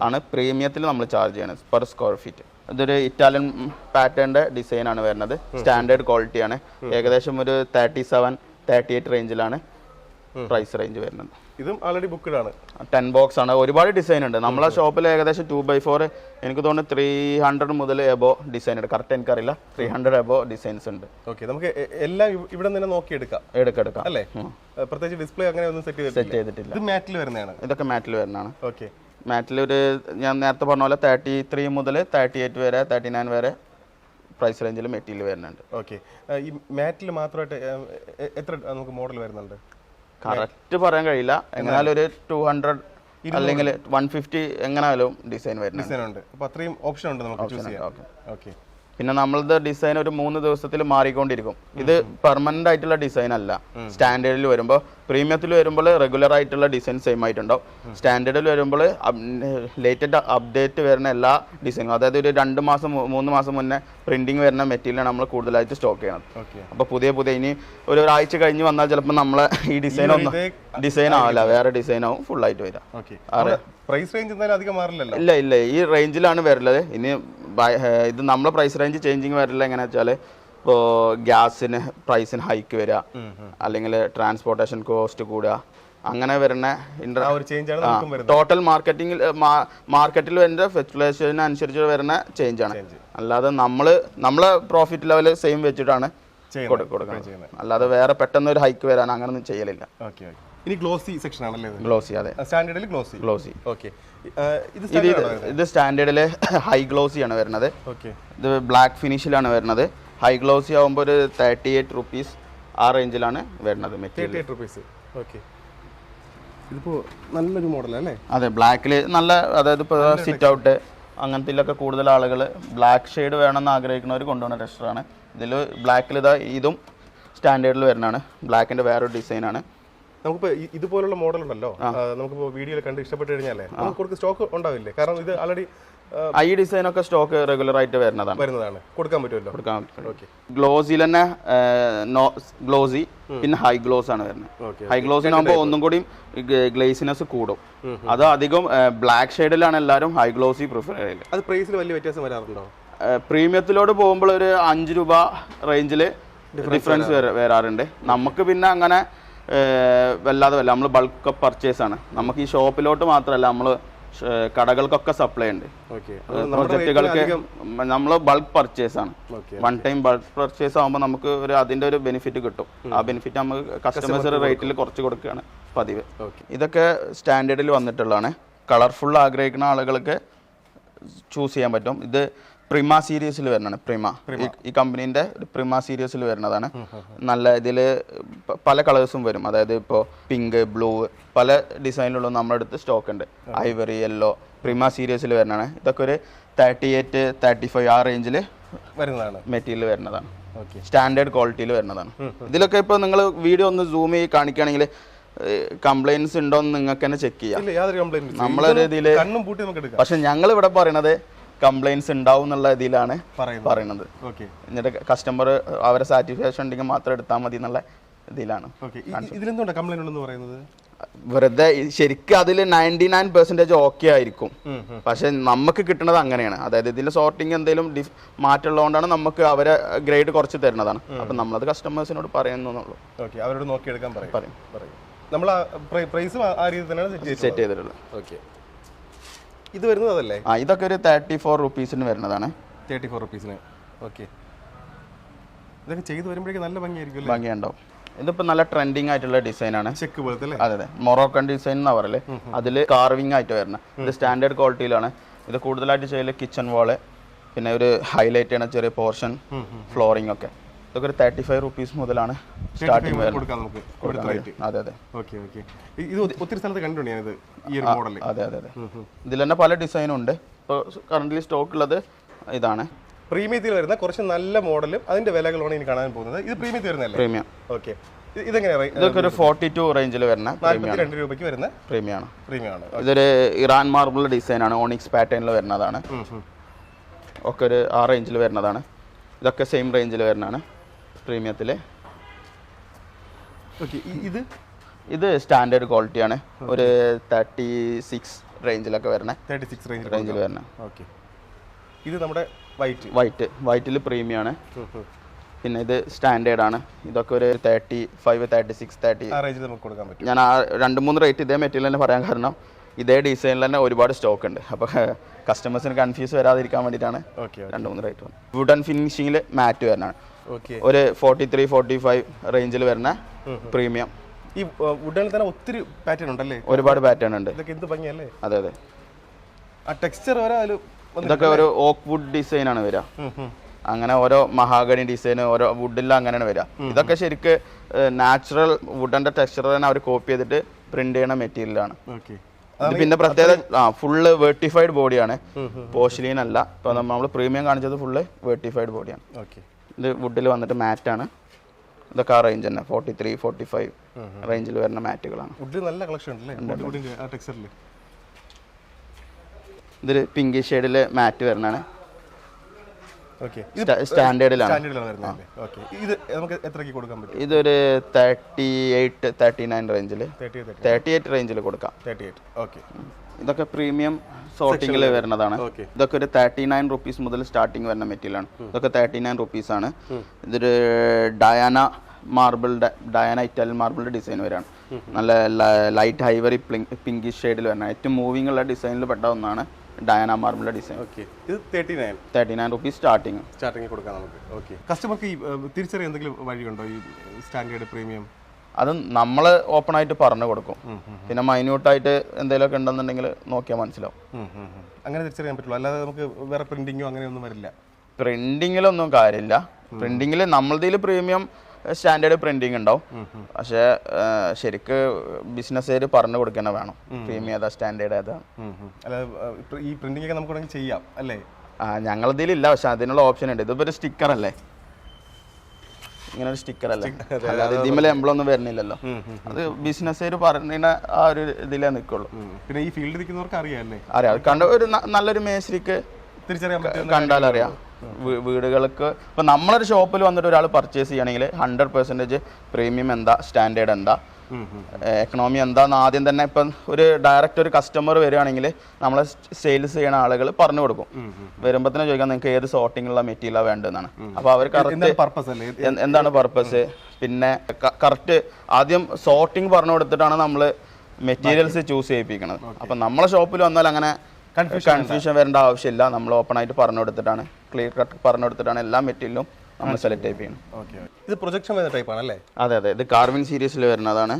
Speaker 1: ആണ് പ്രീമിയത്തിൽ നമ്മൾ ചാർജ് ചെയ്യണത് പെർ സ്ക്വയർ ഫീറ്റ് ഇതൊരു ഇറ്റാലിയൻ പാറ്റേണിന്റെ ഡിസൈൻ ആണ് വരുന്നത്. സ്റ്റാൻഡേർഡ് ക്വാളിറ്റിയാണ് ഏകദേശം ഒരു തേർട്ടി സെവൻ തേർട്ടി എയ്റ്റ് റേഞ്ചിലാണ് പ്രൈസ് റേഞ്ച് വരുന്നത്
Speaker 2: ഇതും ആൾറെഡി ബുക്ക്ഡ് ആണ്.
Speaker 1: ടെൻ ബോക്സ് ആണ്. ഒരുപാട് ഡിസൈൻ ഉണ്ട്. നമ്മളെ ഷോപ്പിൽ ഏകദേശം ടു ബൈ ഫോർ എനിക്ക് തോന്നുന്നു ത്രീ ഹൺഡ്രഡ് മുതൽ എബോ ഡിസൈൻ ഉണ്ട്. കറക്റ്റ് എനിക്കറിയില്ല. ത്രീ ഹൺഡ്രഡ് എബോ ഡിസൈൻസ് ഉണ്ട്.
Speaker 2: ഓക്കെ നമുക്ക് എല്ലാം ഇവ- ഇവിടെ നിന്ന് തന്നെ നോക്കി എടുക്കാം.
Speaker 1: എടുക്കാം
Speaker 2: അല്ലേ? പ്രത്യേകിച്ച് ഡിസ്പ്ലേ അങ്ങനെ ഒന്നും സെറ്റ്
Speaker 1: സെറ്റ്
Speaker 2: ചെയ്തിട്ടില്ല. ഇത് മാറ്റിൽ വരുന്നതാണ്.
Speaker 1: ഇതൊക്കെ മാറ്റിൽ വരുന്നതാണ്.
Speaker 2: ഓക്കെ
Speaker 1: മാറ്റിൽ ഒരു ഞാൻ നേരത്തെ പറഞ്ഞ പോലെ തേർട്ടി ത്രീ മുതൽ തേർട്ടി എയ്റ്റ് വരെ തേർട്ടി നയൻ വരെ പ്രൈസ് റേഞ്ചിൽ മെറ്റീരിയൽ വരുന്നുണ്ട്.
Speaker 2: ഓക്കെ ഈ മാറ്റിൽ മാത്രമായിട്ട് എത്ര നമുക്ക് മോഡൽ വരുന്നുണ്ട്?
Speaker 1: കറക്റ്റ് പറയാൻ കഴിയില്ല. എങ്ങനെയാലും ഒരു ടു ഹൺഡ്രഡ് അല്ലെങ്കിൽ വൺ ഫിഫ്റ്റി എങ്ങനെയാലും ഡിസൈൻ വരുന്നത്
Speaker 2: ഡിസൈൻ ഉണ്ട്. അപ്പൊ അത്രയും ഓപ്ഷൻ ഉണ്ട് നമുക്ക് ചൂസ് ചെയ്യാം
Speaker 1: ഓക്കെ
Speaker 2: ഓക്കെ
Speaker 1: പിന്നെ നമ്മളത് ഡിസൈൻ ഒരു മൂന്ന് ദിവസത്തിൽ മാറിക്കൊണ്ടിരിക്കും. ഇത് പെർമനന്റ് ആയിട്ടുള്ള ഡിസൈൻ അല്ല. സ്റ്റാൻഡേർഡിൽ വരുമ്പോൾ പ്രീമിയത്തിൽ വരുമ്പോൾ റെഗുലർ ആയിട്ടുള്ള ഡിസൈൻ സെയിം ആയിട്ടുണ്ടാവും. സ്റ്റാൻഡേർഡിൽ വരുമ്പോൾ ലേറ്റസ്റ്റ് അപ്ഡേറ്റ് വരുന്ന എല്ലാ ഡിസൈനും അതായത് ഒരു രണ്ട് മാസം മൂന്ന് മാസം മുന്നേ പ്രിന്റിങ് വരുന്ന മെറ്റീരിയലാണ് നമ്മൾ കൂടുതലായിട്ട് സ്റ്റോക്ക് ചെയ്യണം
Speaker 2: അപ്പൊ
Speaker 1: അപ്പോൾ പുതിയ പുതിയ ഇനി ഒരു ഒരാഴ്ച കഴിഞ്ഞ് വന്നാൽ ചിലപ്പോൾ നമ്മളെ ഈ ഡിസൈൻ ഒന്നും ഡിസൈൻ ആവില്ല. വേറെ ഡിസൈൻ ആവും ഫുൾ ആയിട്ട് വരാം
Speaker 2: പ്രൈസ് റേഞ്ച് എന്തായാലും അധികം മാറില്ലല്ലോ.
Speaker 1: ഇല്ല ഇല്ല. ഈ റേഞ്ചിലാണ് വരുന്നത് ഇനി ഇത് നമ്മളെ പ്രൈസ് റേഞ്ച് ചേഞ്ചിങ് വരില്ല എങ്ങനെ വെച്ചാൽ ഇപ്പോൾ ഗ്യാസിന് പ്രൈസിന് ഹൈക്ക് വരിക അല്ലെങ്കിൽ ട്രാൻസ്പോർട്ടേഷൻ കോസ്റ്റ് കൂടുക അങ്ങനെ വരുന്ന ടോട്ടൽ മാർക്കറ്റിംഗിൽ മാർക്കറ്റിൽ വരുന്ന ഫെസ്റ്റുലേഷന് അനുസരിച്ച് വരുന്ന ചേഞ്ച് ആണ്. അല്ലാതെ നമ്മൾ നമ്മളെ പ്രോഫിറ്റ് ലെവൽ സെയിം വെച്ചിട്ടാണ്. കൊടുക്കുന്നത്. അല്ലാതെ വേറെ പെട്ടെന്ന് ഒരു ഹൈക്ക് വരാൻ അങ്ങനൊന്നും ചെയ്യലില്ല.
Speaker 2: ഓക്കെ ഓക്കെ ഇനി ഗ്ലോസി സെക്ഷൻ ആണല്ലേ
Speaker 1: ഗ്ലോസി അതെ.
Speaker 2: സ്റ്റാൻഡേർഡിൽ ഗ്ലോസി
Speaker 1: ഗ്ലോസി
Speaker 2: ഓക്കെ ഇത്
Speaker 1: ഇത്
Speaker 2: സ്റ്റാൻഡേർഡ്
Speaker 1: ഇത് സ്റ്റാൻഡേർഡിൽ ഹൈ ഗ്ലോസി ആണ് വരുന്നത്.
Speaker 2: ഓക്കെ
Speaker 1: ഇത് ബ്ലാക്ക് ഫിനിഷിലാണ് വരുന്നത്. ഹൈ ഗ്ലോസി ആകുമ്പോൾ ഒരു തേർട്ടി എയ്റ്റ് റുപ്പീസ് ആ റേഞ്ചിലാണ് വരുന്നത് മെറ്റീരിയൽ
Speaker 2: റുപ്പീസ് ഓക്കെ ഇതിപ്പോൾ നല്ലൊരു മോഡൽ അല്ലേ?
Speaker 1: അതെ ബ്ലാക്കിൽ നല്ല അതായത് ഇപ്പോൾ സിറ്റ് ഔട്ട് അങ്ങനത്തിലൊക്കെ കൂടുതൽ ആളുകൾ ബ്ലാക്ക് ഷെയ്ഡ് വേണമെന്ന് ആഗ്രഹിക്കുന്നവർ കൊണ്ടുപോകുന്ന രക്ഷറാണ് ഇതിൽ ബ്ലാക്കിൽ ഇതാ ഇതും സ്റ്റാൻഡേർഡിൽ വരുന്നതാണ്. ബ്ലാക്കിന്റെ വേറൊരു ഡിസൈനാണ്
Speaker 2: നമുക്കിപ്പോ ഇതുപോലുള്ള മോഡൽ ഉണ്ടല്ലോ. നമുക്കിപ്പോ വീഡിയോയിൽ കണ്ട് ഇഷ്ടപ്പെട്ട് കഴിഞ്ഞാലേ നമുക്ക് കുറച്ച് സ്റ്റോക്ക് ഉണ്ടാവില്ലേ? കാരണം ഇത് ആൾറെഡി
Speaker 1: ഐ ഡിസൈൻ ഒക്കെ സ്റ്റോക്ക് റെഗുലർ ആയിട്ട് വരുന്നതാണ്.
Speaker 2: വരുന്നതാണ്. കൊടുക്കാൻ പറ്റുമല്ലോ?
Speaker 1: കൊടുക്കാൻ ഗ്ലോസിൽ തന്നെ ഗ്ലോസി പിന്നെ ഹൈ ഗ്ലോസ് ആണ് വരുന്നത്. ഹൈ ഗ്ലോസിനാകുമ്പോൾ ഒന്നും കൂടി ഗ്ലേസിനെസ് കൂടും. അത് അധികം ബ്ലാക്ക് ഷെയ്ഡിലാണ് എല്ലാവരും ഹൈ ഗ്ലോസി പ്രിഫർ ചെയ്യൽ.
Speaker 2: അത് പ്രൈസിൽ വലിയ വ്യത്യാസം വരാറുണ്ടോ?
Speaker 1: പ്രീമിയത്തിലോട് പോകുമ്പോൾ ഒരു അഞ്ച് രൂപ റേഞ്ചിൽ ഡിഫറൻസ് വരാറുണ്ട്. നമുക്ക് പിന്നെ അങ്ങനെ വല്ലാതെ വല്ല നമ്മൾ ബൾക്ക് പർച്ചേസ് ആണ്. നമുക്ക് ഈ ഷോപ്പിലോട്ട് മാത്രമല്ല നമ്മൾ കടകൾക്കൊക്കെ സപ്ലൈ ഉണ്ട്. പ്രൊജക്റ്റുകൾക്ക് നമ്മൾ ബൾക്ക് പർച്ചേസ് ആണ്. വൺ ടൈം ബൾക്ക് പർച്ചേസ് ആകുമ്പോൾ നമുക്ക് ഒരു അതിന്റെ ഒരു ബെനിഫിറ്റ് കിട്ടും. ആ ബെനിഫിറ്റ് നമുക്ക് കസ്റ്റമേഴ്സ് റേറ്റിൽ കുറച്ച് കൊടുക്കുകയാണ് പതിവ്. ഇതൊക്കെ സ്റ്റാൻഡേർഡിൽ വന്നിട്ടുള്ളതാണ്. കളർഫുൾ ആഗ്രഹിക്കുന്ന ആളുകൾക്ക് ചൂസ് ചെയ്യാൻ പറ്റും. ഇത് പ്രിമ സീരീസിൽ വരുന്നതാണ്. പ്രിമ ഈ- കമ്പനീന്റെ പ്രിമ സീരീസിൽ വരുന്നതാണ്. നല്ല ഇതിൽ പല കളേഴ്സും വരും. അതായത് ഇപ്പോൾ പിങ്ക് ബ്ലൂ പല ഡിസൈനിലുള്ള നമ്മുടെ അടുത്ത് സ്റ്റോക്ക് ഉണ്ട്. ഐവറി യെല്ലോ പ്രിമ സീരീസിൽ വരുന്നതാണ്. ഇതൊക്കെ ഒരു തേർട്ടി എയ്റ്റ് തേർട്ടി ഫൈവ് ആ റേഞ്ചിൽ
Speaker 2: വരുന്നതാണ്.
Speaker 1: മെറ്റീരിയൽ വരുന്നതാണ്. സ്റ്റാൻഡേർഡ് ക്വാളിറ്റിയിൽ വരുന്നതാണ്. ഇതിലൊക്കെ ഇപ്പോൾ നിങ്ങൾ വീഡിയോ ഒന്ന് സൂം ചെയ്ത് കാണിക്കുകയാണെങ്കിൽ കംപ്ലൈൻസ് ഉണ്ടോ എന്ന് നിങ്ങൾക്ക് തന്നെ ചെക്ക് ചെയ്യാം. നമ്മളൊരു
Speaker 2: എടുക്കാം.
Speaker 1: പക്ഷെ ഞങ്ങൾ ഇവിടെ പറയണത് കംപ്ലൈൻസ് ഉണ്ടാവും എന്നുള്ള ഇതിലാണ്
Speaker 2: പറയുന്നത്.
Speaker 1: എന്നിട്ട് കസ്റ്റമർ അവരെ സാറ്റിസ്ഫാക്ഷൻ ഉണ്ടെങ്കിൽ മാത്രം എടുത്താൽ മതി എന്നുള്ള ഇതിലാണ്.
Speaker 2: പറയുന്നത്?
Speaker 1: വെറുതെ ശരിക്കും അതിൽ നയന്റി നയൻ പെർസെന്റേജ് ഓക്കെ ആയിരിക്കും. പക്ഷെ നമുക്ക് കിട്ടുന്നത് അങ്ങനെയാണ്. അതായത് ഇതിന്റെ സോർട്ടിങ് എന്തെങ്കിലും ഡിഫ് മാറ്റമുള്ളതുകൊണ്ടാണ് നമുക്ക് അവരെ ഗ്രേഡ് കുറച്ച് തരുന്നതാണ്. അപ്പം നമ്മളത് കസ്റ്റമേഴ്സിനോട് പറയുന്നുള്ളൂ
Speaker 2: ഓക്കെ അവരോട് നോക്കിയെടുക്കാൻ പറയും.
Speaker 1: പറയും.
Speaker 2: നമ്മൾ പ്രൈസും ആ രീതിയിൽ തന്നെയാണ് സെറ്റ്
Speaker 1: ചെയ്തിട്ടുള്ളത്.
Speaker 2: ഓക്കെ ഇത് വരുന്നത് അതല്ലേ
Speaker 1: ആ ഇതൊക്കെ ഒരു തേർട്ടി ഫോർ റുപ്പീസിന് വരുന്നതാണ്.
Speaker 2: തേർട്ടി ഫോർ റുപ്പീസിന് ഓക്കെ ഇതൊക്കെ ചെയ്ത് വരുമ്പോഴേക്കും നല്ല ഭംഗിയായിരിക്കും
Speaker 1: ഭംഗിയുണ്ടാവും. ഇതിപ്പോ നല്ല ട്രെൻഡിങ് ആയിട്ടുള്ള ഡിസൈൻ ആണ്.
Speaker 2: ചെക്ക് പോലത്തെ
Speaker 1: അതെ അതെ. മൊറോക്കൺ ഡിസൈൻ എന്നാ പറയൽ. അതിൽ കാർവിംഗ് ആയിട്ട് വരുന്നത് ഇത് സ്റ്റാൻഡേർഡ് ക്വാളിറ്റിയിലാണ് ഇത് കൂടുതലായിട്ട് ചെയ്യൽ കിച്ചൺ വാൾ പിന്നെ ഒരു ഹൈലൈറ്റ് ചെയ്യണ ചെറിയ പോർഷൻ ഫ്ലോറിംഗ് ഒക്കെ. ഇതൊക്കെ ഒരു തേർട്ടി ഫൈവ് റുപ്പീസ് മുതലാണ്
Speaker 2: സ്റ്റാർട്ടിംഗ്
Speaker 1: അതെ അതെ.
Speaker 2: ഇത് ഒത്തിരി സ്ഥലത്ത് കണ്ടിട്ടുണ്ട് ഞാനിത് ഈ ഒരു മോഡൽ
Speaker 1: അതെ അതെ അതെ. ഇതിൽ തന്നെ പല ഡിസൈനും ഉണ്ട്. ഇപ്പോൾ കറന്റ് സ്റ്റോക്ക് ഉള്ളത് ഇതാണ്.
Speaker 2: പ്രീമിയത്തിൽ വരുന്ന കുറച്ച് നല്ല മോഡലും അതിന്റെ വിലകളാണ് ഇനി കാണാൻ പോകുന്നത്. ഇത് പ്രീമിയത്തിൽ വരുന്നല്ലേ
Speaker 1: പ്രീമിയം
Speaker 2: ഓക്കെ.
Speaker 1: ഇതൊക്കെ ഒരു ഫോർട്ടി ടു റേഞ്ചിൽ വരുന്ന
Speaker 2: രണ്ട് രൂപയ്ക്ക് വരുന്ന പ്രീമിയാണ് പ്രീമിയാണ്
Speaker 1: ഇതൊരു ഇറാൻ മാർബിൾ ഡിസൈനാണ് ഓണിക്സ് പാറ്റേണിൽ വരുന്നതാണ്. ഒക്കെ ഒരു ആ റേഞ്ചിൽ വരുന്നതാണ്. ഇതൊക്കെ സെയിം റേഞ്ചിൽ വരുന്നതാണ്. പ്രീമിയത്തിൽ
Speaker 2: ഓക്കെ ഇത്?
Speaker 1: ഇത് സ്റ്റാൻഡേർഡ് ക്വാളിറ്റിയാണ്. ഒരു തേർട്ടി സിക്സ് റേഞ്ചിലൊക്കെ വരണേ.
Speaker 2: തേർട്ടി സിക്സ് റേഞ്ച്
Speaker 1: റേഞ്ചിൽ വരണേ.
Speaker 2: ഓക്കെ. ഇത് നമ്മുടെ വൈറ്റ്.
Speaker 1: വൈറ്റ്. വൈറ്റിൽ പ്രീമിയമാണ് പിന്നെ ഇത് സ്റ്റാൻഡേർഡ് ആണ് ഇതൊക്കെ ഒരു thirty five thirty six thirty ഞാൻ ആ രണ്ട് മൂന്ന് റേറ്റ് ഇതേ മെറ്റീരിയൽ തന്നെ പറയാൻ കാരണം. ഇതേ ഡിസൈനിൽ തന്നെ ഒരുപാട് സ്റ്റോക്ക് ഉണ്ട്. അപ്പോൾ കസ്റ്റമേഴ്സിന് കൺഫ്യൂസ് വരാതിരിക്കാൻ വേണ്ടിയിട്ടാണ് രണ്ട് മൂന്ന് റേറ്റ് വന്നത്. വുഡൻ ഫിനിഷിങ്ങിൽ മാറ്റ് വരുന്നതാണ്. ഒരു ഫോർട്ടി ത്രീ ഫോർട്ടി ഫൈവ് റേഞ്ചിൽ വരുന്ന പ്രീമിയം
Speaker 2: ഈ വുഡനിൽ തന്നെ ഒത്തിരി പാറ്റേൺ ഉണ്ടല്ലേ?
Speaker 1: ഒരുപാട് പാറ്റേൺ ഉണ്ട്.
Speaker 2: ഇതൊക്കെ എന്ത് ഭംഗിയല്ലേ?
Speaker 1: അതെ അതെ.
Speaker 2: ആ ടെക്സ്ചർ വരെ അതിൽ
Speaker 1: ഇതൊക്കെ ഒരു ഓക്ക് വുഡ് ഡിസൈൻ ആണ് വരിക. അങ്ങനെ ഓരോ മഹാഗണി ഡിസൈൻ ഓരോ വുഡിൽ അങ്ങനെയാണ് വരിക. ഇതൊക്കെ ശരിക്ക് നാച്ചുറൽ വുഡന്റെ ടെക്സ്ചർ തന്നെ അവർ കോപ്പി ചെയ്തിട്ട് പ്രിന്റ് ചെയ്യണ മെറ്റീരിയലാണ്
Speaker 2: ഓക്കെ.
Speaker 1: ഇത് പിന്നെ പ്രത്യേകത ആ ഫുള്ള് വേർട്ടിഫൈഡ് ബോഡിയാണ് പോഷലീൻ അല്ല ഇപ്പൊ നമ്മൾ പ്രീമിയം കാണിച്ചത് ഫുള്ള് വേർട്ടിഫൈഡ് ബോഡിയാണ് ഇത് വുഡിൽ വന്നിട്ട് മാറ്റ് ആണ് ഇതൊക്കെ ആ റേഞ്ച് തന്നെ. ഫോർട്ടി ത്രീ ഫോർട്ടി ഫൈവ് റേഞ്ചിൽ വരുന്ന മാറ്റുകളാണ്
Speaker 2: വുഡ് നല്ല കളക്ഷൻ ഉണ്ടല്ലേ? ടെക്സ്ചറിൽ
Speaker 1: ഇതിൽ പിങ്കി ഷെയ്ഡിൽ മാറ്റ് വരുന്നതാണ്. സ്റ്റാൻഡേർഡിലാണ്.
Speaker 2: സ്റ്റാൻഡേർഡിലാണ് വരുന്നത് ഓക്കെ ഇത് നമുക്ക് എത്രയ്ക്ക് കൊടുക്കാൻ പറ്റും?
Speaker 1: ഇതൊരു തേർട്ടി എയ്റ്റ് തേർട്ടി നയൻ റേഞ്ചിൽ
Speaker 2: തേർട്ടി
Speaker 1: എയ്റ്റ് റേഞ്ചിൽ കൊടുക്കാം
Speaker 2: തേർട്ടി എയ്റ്റ് ഓക്കെ
Speaker 1: ഇതൊക്കെ പ്രീമിയം സോർട്ടിങ്ങിൽ വരുന്നതാണ്. ഇതൊക്കെ ഒരു തേർട്ടി നയൻ റുപ്പീസ് മുതൽ സ്റ്റാർട്ടിങ് വരുന്ന മെറ്റീരിയലാണ് ഇതൊക്കെ തേർട്ടി നയൻ റുപ്പീസ് ആണ് ഇതൊരു ഡയാന മാർബിൾ ഡയാന ഇറ്റാലിയൻ മാർബിളിന്റെ ഡിസൈൻ വരാണ്. നല്ല ലൈറ്റ് ഹൈവറി പിങ്കിഷ് ഷെയ്ഡിൽ വരുന്ന. ഏറ്റവും മൂവിംഗ് ഉള്ള ഡിസൈനിൽ പെട്ട ഒന്നാണ് ഡയാന മാർബിളിന്റെ ഡിസൈൻ
Speaker 2: ഓക്കെ ഇത് thirty nine
Speaker 1: thirty nine rupees starting
Speaker 2: starting കൊടുക്കാം നമുക്ക്. ഓക്കെ കസ്റ്റമർക്ക് ഈ തിരിച്ചറിയാൻ എന്തെങ്കിലും വഴിയുണ്ടോ? ഈ സ്റ്റാൻഡേർഡ് പ്രീമിയം
Speaker 1: അത് നമ്മൾ ഓപ്പൺ ആയിട്ട് പറഞ്ഞു കൊടുക്കും. പിന്നെ മൈന്യൂട്ടായിട്ട് എന്തെങ്കിലുമൊക്കെ ഉണ്ടെന്നുണ്ടെങ്കിൽ നോക്കിയാൽ മനസ്സിലാവും.
Speaker 2: അങ്ങനെ തിരിച്ചറിയാൻ പറ്റുള്ളൂ. അല്ലാതെ നമുക്ക് വേറെ പ്രിന്റിങ്ങോ അങ്ങനെയൊന്നും വരില്ല.
Speaker 1: പ്രിന്റിങ്ങിലൊന്നും കാര്യമില്ല. പ്രിന്റിങ്ങിൽ നമ്മളതിൽ പ്രീമിയം സ്റ്റാൻഡേർഡ് പ്രിന്റിങ് ഉണ്ടാവും. പക്ഷേ ശരിക്ക് ബിസിനസ്സുകാർ പറഞ്ഞു കൊടുക്കണ വേണം. പ്രീമിയം ഏതാ സ്റ്റാൻഡേർഡ് ഏതാ.
Speaker 2: ഈ പ്രിന്റിംഗ് ഒക്കെ നമുക്ക് ചെയ്യാം അല്ലേ?
Speaker 1: ആ ഞങ്ങളതിലില്ല പക്ഷെ അതിനുള്ള ഓപ്ഷൻ ഉണ്ട്. ഇതിപ്പോ ഒരു സ്റ്റിക്കർ അല്ലേ? ഇങ്ങനെ ഒരു സ്റ്റിക്കർ അല്ലേ അല്ലാതെ ഇതിമേലെ എംബ്ലം ഒന്നും വരുന്നില്ലല്ലോ. അത് ബിസിനസ്സുകാർ പറഞ്ഞ ആ ഒരു ഇതിലേ നിൽക്കുള്ളൂ
Speaker 2: പിന്നെ ഈ ഫീൽഡിൽ നിൽക്കുന്നവർക്ക് അറിയാം അല്ലേ?
Speaker 1: അറിയാം. കണ്ട ഒരു നല്ലൊരു മേശരിക്ക്
Speaker 2: തിരിച്ചറിയാൻ
Speaker 1: കണ്ടാലറിയാം. വീ- വീടുകൾക്ക്. ഇപ്പോൾ നമ്മളൊരു ഷോപ്പിൽ വന്നിട്ട് ഒരാൾ പർച്ചേസ് ചെയ്യണമെങ്കിൽ ഹൺഡ്രഡ് പെർസെന്റേജ് പ്രീമിയം എന്താ സ്റ്റാൻഡേർഡ് എന്താ? എക്കണോമി എന്താന്ന് ആദ്യം തന്നെ ഇപ്പം ഒരു ഡയറക്റ്റ് ഒരു കസ്റ്റമർ വരികയാണെങ്കിൽ നമ്മളെ സെയിൽസ് ചെയ്യുന്ന ആളുകൾ പറഞ്ഞു കൊടുക്കും. വരുമ്പോൾ തന്നെ ചോദിക്കാം നിങ്ങൾക്ക് ഏത് സോർട്ടിങ്ങുള്ള മെറ്റീരിയലാണ് വേണ്ടതെന്നാണ്. അപ്പോൾ അവർ കറക്റ്റ്
Speaker 2: എന്താണ് പർപ്പസ് അല്ലേ?
Speaker 1: എന്താണ് പർപ്പസ് പിന്നെ കറക്റ്റ് ആദ്യം സോർട്ടിങ് പറഞ്ഞു കൊടുത്തിട്ടാണ് നമ്മൾ മെറ്റീരിയൽസ് ചൂസ് ചെയ്യിപ്പിക്കുന്നത് അപ്പം നമ്മളെ ഷോപ്പിൽ വന്നാൽ അങ്ങനെ കൺഫ്യൂഷൻ വരേണ്ട ആവശ്യമില്ല. നമ്മൾ ഓപ്പൺ ആയിട്ട് പറഞ്ഞു കൊടുത്തിട്ടാണ്. ക്ലിയർ കട്ട് പറഞ്ഞു കൊടുത്തിട്ടാണ് എല്ലാ മെറ്റീരിയലും നമ്മൾ സെലക്ട് ടൈപ്പ് ചെയ്യുന്നത്.
Speaker 2: ഓക്കെ ഇത് പ്രൊജക്ഷൻ വരുന്ന ടൈപ്പാണ് അല്ലേ?
Speaker 1: അതെ അതെ. ഇത് കാർവിംഗ് സീരീസിൽ വരുന്നതാണ്.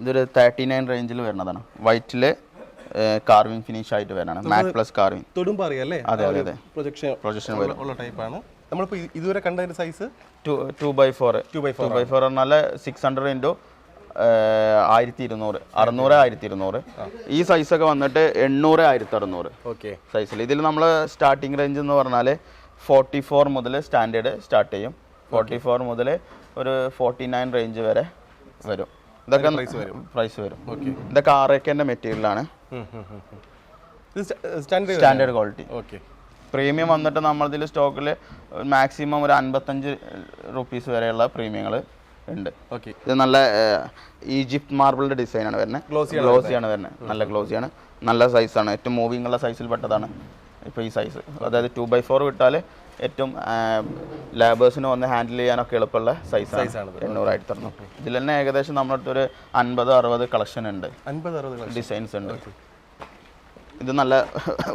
Speaker 1: ഇതൊരു തേർട്ടി നയൻ റേഞ്ചിൽ വരുന്നതാണ്. വൈറ്റിൽ കാർവിംഗ് ഫിനിഷ് ആയിട്ട് വരുന്നതാണ്. മാറ്റ് പ്ലസ് കാർവിംഗ്
Speaker 2: തൊടുമ്പോൾ അറിയാല്ലേ
Speaker 1: അതെ അതെ അതെ.
Speaker 2: പ്രൊജക്ഷൻ
Speaker 1: പ്രൊജക്ഷൻ
Speaker 2: ഉള്ള ടൈപ്പാണ് നമ്മളിപ്പോൾ ഇപ്പോ ഇതുവരെ കണ്ടതിന്റെ size
Speaker 1: two two by four
Speaker 2: two by
Speaker 1: four by four പറഞ്ഞാൽ സിക്സ് ഹൺഡ്രഡ് ഇന്റു ആയിരത്തി ഇരുന്നൂറ് അറുന്നൂറ് ആയിരത്തി ഇരുന്നൂറ് ഈ സൈസൊക്കെ വന്നിട്ട് എണ്ണൂറ് ആയിരത്തി അറുന്നൂറ്
Speaker 2: ഓക്കെ.
Speaker 1: സൈസിൽ ഇതിൽ നമ്മൾ സ്റ്റാർട്ടിംഗ് റേഞ്ച് എന്ന് പറഞ്ഞാൽ ഫോർട്ടി ഫോർ മുതൽ സ്റ്റാൻഡേർഡ് സ്റ്റാർട്ട് ചെയ്യും. ഫോർട്ടി ഫോർ മുതൽ ഒരു ഫോർട്ടി നയൻ റേഞ്ച് വരെ വരും. ഇതൊക്കെ പ്രൈസ് വരും. ഇതൊക്കെ ആർ എന്റെ മെറ്റീരിയലാണ്
Speaker 2: സ്റ്റാൻഡേർഡ്
Speaker 1: ക്വാളിറ്റി
Speaker 2: ഓക്കെ.
Speaker 1: പ്രീമിയം വന്നിട്ട് നമ്മളിതിൽ സ്റ്റോക്കിൽ മാക്സിമം ഒരു അൻപത്തഞ്ച് റുപ്പീസ് വരെയുള്ള പ്രീമിയങ്ങൾ ഉണ്ട്.
Speaker 2: ഓക്കെ
Speaker 1: ഇത് നല്ല ഈജിപ്ത് മാർബിളിന്റെ ഡിസൈനാണ് വരുന്നത്
Speaker 2: ഗ്ലോസി
Speaker 1: ആണ് വരുന്നത് നല്ല ഗ്ലോസിയാണ് നല്ല സൈസാണ് ഏറ്റവും മൂവിംഗ് ഉള്ള സൈസിൽ പെട്ടതാണ് ഇപ്പോൾ ഈ സൈസ് അതായത് ടു ബൈ ഫോർ വിട്ടാൽ ഏറ്റവും ലേബേഴ്സിന് വന്ന് ഹാൻഡിൽ ചെയ്യാനൊക്കെ എളുപ്പമുള്ള സൈസാണ് എണ്ണൂറായിട്ട് തരണം ഇതിൽ തന്നെ ഏകദേശം നമ്മുടെ ഒരു അൻപത് അറുപത് കളക്ഷൻ ഉണ്ട്. ഡിസൈൻസ് ഉണ്ട്. ഇത് നല്ല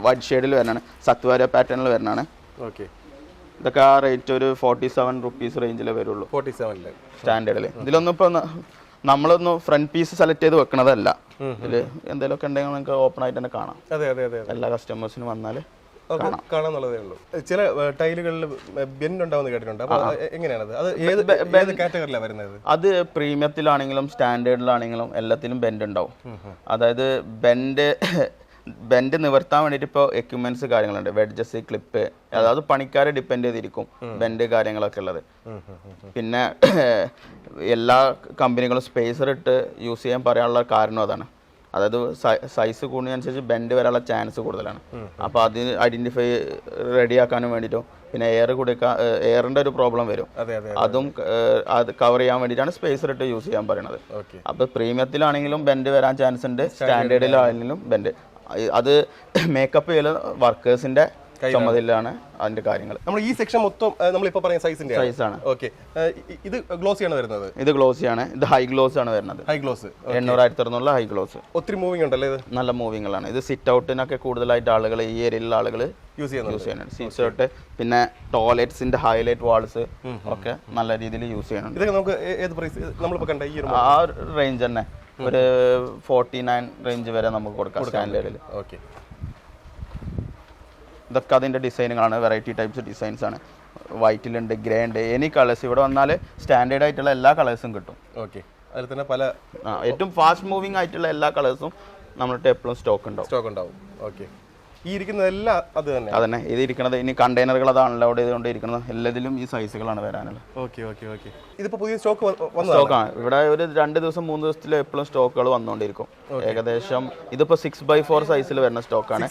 Speaker 1: വൈറ്റ് ഷെയ്ഡിൽ വരണാണ് സത്വാര പാറ്റേണിൽ വരണാണ്
Speaker 2: ഓക്കെ
Speaker 1: ഇതൊക്കെ ആ റേറ്റ് ഒരു ഫോർട്ടി സെവൻ റുപ്പീസ് റേഞ്ചിലേ വരുള്ളൂ.
Speaker 2: ഫോർട്ടി സെവനിൽ
Speaker 1: സ്റ്റാൻഡേർഡിൽ ഇതിലൊന്നും ഇപ്പൊ നമ്മളൊന്നും ഫ്രണ്ട് പീസ് സെലക്ട് ചെയ്ത് വെക്കണതല്ല. ഇതിൽ എന്തെങ്കിലുമൊക്കെ ഉണ്ടെങ്കിൽ നമുക്ക് ഓപ്പൺ ആയിട്ട് തന്നെ കാണാം.
Speaker 2: അതെ അതെ അതെ
Speaker 1: എല്ലാ കസ്റ്റമേഴ്സിനും വന്നാൽ
Speaker 2: കാണാന്നുള്ളതേ ഉള്ളൂ. ചില ടൈലുകളിൽ ബെൻഡ് ഉണ്ടാവുന്ന കേട്ടിട്ടുണ്ട്. അപ്പോൾ എങ്ങനെയാണത്? അത് ഏത് ഏത് കാറ്റഗറിയിലാണ് വരുന്നത്?
Speaker 1: അത് പ്രീമിയത്തിലാണെങ്കിലും സ്റ്റാൻഡേർഡിലാണെങ്കിലും എല്ലാത്തിലും ബെൻഡ് ഉണ്ടാവും. അതായത് ബെൻഡ് ബെൻഡ് നിവർത്താൻ വേണ്ടിയിട്ട് ഇപ്പോൾ എക്യുപ്മെന്റ്സ് കാര്യങ്ങളുണ്ട്. വെഡ്ജസ് ക്ലിപ്പ് അതായത് പണിക്കാരെ ഡിപ്പെൻഡ് ചെയ്തിരിക്കും ബെൻഡ് കാര്യങ്ങളൊക്കെ ഉള്ളത്. പിന്നെ <coughs> എല്ലാ കമ്പനികളും സ്പേസർ ഇട്ട് യൂസ് ചെയ്യാൻ പറയാനുള്ള കാരണം അതാണ്. അതായത് സൈസ് കൂടുന്നതനുസരിച്ച് ബെൻഡ് വരാനുള്ള ചാൻസ് കൂടുതലാണ്. അപ്പോൾ അതിന് ഐഡന്റിഫൈ റെഡിയാക്കാനും വേണ്ടിയിട്ടും പിന്നെ എയർ കൊടുക്കാൻ എയറിന്റെ ഒരു പ്രോബ്ലം വരും.
Speaker 2: അതെ അതെ
Speaker 1: അതും അത് കവർ ചെയ്യാൻ വേണ്ടിയിട്ടാണ് സ്പേസർ ഇട്ട് യൂസ് ചെയ്യാൻ പറയുന്നത്
Speaker 2: അപ്പോൾ
Speaker 1: അപ്പൊ പ്രീമിയത്തിലാണെങ്കിലും ബെൻഡ് വരാൻ ചാൻസ് ഉണ്ട്. സ്റ്റാൻഡേർഡിലാണെങ്കിലും ബെൻഡ് അത് മേക്കപ്പ് ചെയ്യൽ വർക്കേഴ്സിന്റെ ചുമതലയാണ് അതിന്റെ കാര്യങ്ങൾ
Speaker 2: നമ്മൾ ഈ സെക്ഷൻ മൊത്തം നമ്മൾ നമ്മളിപ്പോൾ പറയുന്ന സൈസിന്റെ
Speaker 1: സൈസാണ്
Speaker 2: ഓക്കെ ഇത് ഗ്ലോസിയാണ് വരുന്നത്?
Speaker 1: ഇത് ഗ്ലോസി ആണ്. ഇത് ഹൈ ഗ്ലോസ് ആണ് വരുന്നത്.
Speaker 2: ഹൈ ഗ്ലോസ്
Speaker 1: എണ്ണൂറായിരത്തി അറുന്നൂറിലെ ഹൈ ഗ്ലോസ്
Speaker 2: ഒത്തിരി മൂവിംഗ് ഉണ്ടല്ലേ ഇത്?
Speaker 1: നല്ല മൂവിങ്ങുകളാണ് ഇത് സിറ്റ് ഔട്ടിനൊക്കെ കൂടുതലായിട്ട് ആളുകൾ ഈ ഏരിയയിലുള്ള ആളുകൾ
Speaker 2: യൂസ് ചെയ്യുന്നത്
Speaker 1: യൂസ് ചെയ്യുന്നുണ്ട്. സീറ്റ് ഔട്ട് പിന്നെ ടോയ്ലറ്റ്സിന്റെ ഹൈലൈറ്റ് വാൾസ് ഒക്കെ നല്ല രീതിയിൽ യൂസ് ചെയ്യുന്നുണ്ട്.
Speaker 2: ഇതൊക്കെ നമുക്ക് ഏത് പ്രൈസ് നമ്മളിപ്പോൾ കണ്ട ഈ
Speaker 1: ആ റേഞ്ച് തന്നെ. ഒരു ഫോർട്ടി നയൻ റേഞ്ച് വരെ നമുക്ക് കൊടുക്കാം സ്റ്റാൻഡേർഡിൽ
Speaker 2: ഓക്കെ
Speaker 1: ഇതൊക്കെ അതിന്റെ ഡിസൈനുകളാണ്. വെറൈറ്റി ടൈപ്സ് ഡിസൈൻസ് ആണ്. വൈറ്റിലുണ്ട് ഗ്രേ ഉണ്ട് എനി കളേഴ്സ് ഇവിടെ വന്നാൽ സ്റ്റാൻഡേർഡ് ആയിട്ടുള്ള എല്ലാ കളേഴ്സും കിട്ടും.
Speaker 2: ഓക്കെ അതിൽ തന്നെ പല
Speaker 1: ഏറ്റവും ഫാസ്റ്റ് മൂവിങ് ആയിട്ടുള്ള എല്ലാ കളേഴ്സും നമ്മളിട്ട് എപ്പോഴും സ്റ്റോക്ക് ഉണ്ടാവും.
Speaker 2: സ്റ്റോക്ക് ഉണ്ടാവും. ഓക്കെ ഈ ഇരിക്കുന്നതെല്ലാം അത് തന്നെ
Speaker 1: അതന്നെ. ഇത് ഇരിക്കുന്നത് ഇനി കണ്ടെയ്നറുകൾ അതാണ് അൺലോഡ് ചെയ്തുകൊണ്ടിരിക്കുന്നത് എല്ലാത്തിലും ഈ സൈസുകളാണ് വരാനുള്ളത്.
Speaker 2: Okay okay okay. ഇതിപ്പോ പുതിയ സ്റ്റോക്ക്
Speaker 1: സ്റ്റോക്കാണ് ഇവിടെ ഒരു രണ്ട് ദിവസം മൂന്ന് ദിവസത്തിൽ എപ്പോഴും സ്റ്റോക്കുകൾ വന്നുകൊണ്ടിരിക്കും ഏകദേശം ഇതിപ്പോ സിക്സ് ബൈ ഫോർ സൈസിൽ വരുന്ന സ്റ്റോക്കാണ്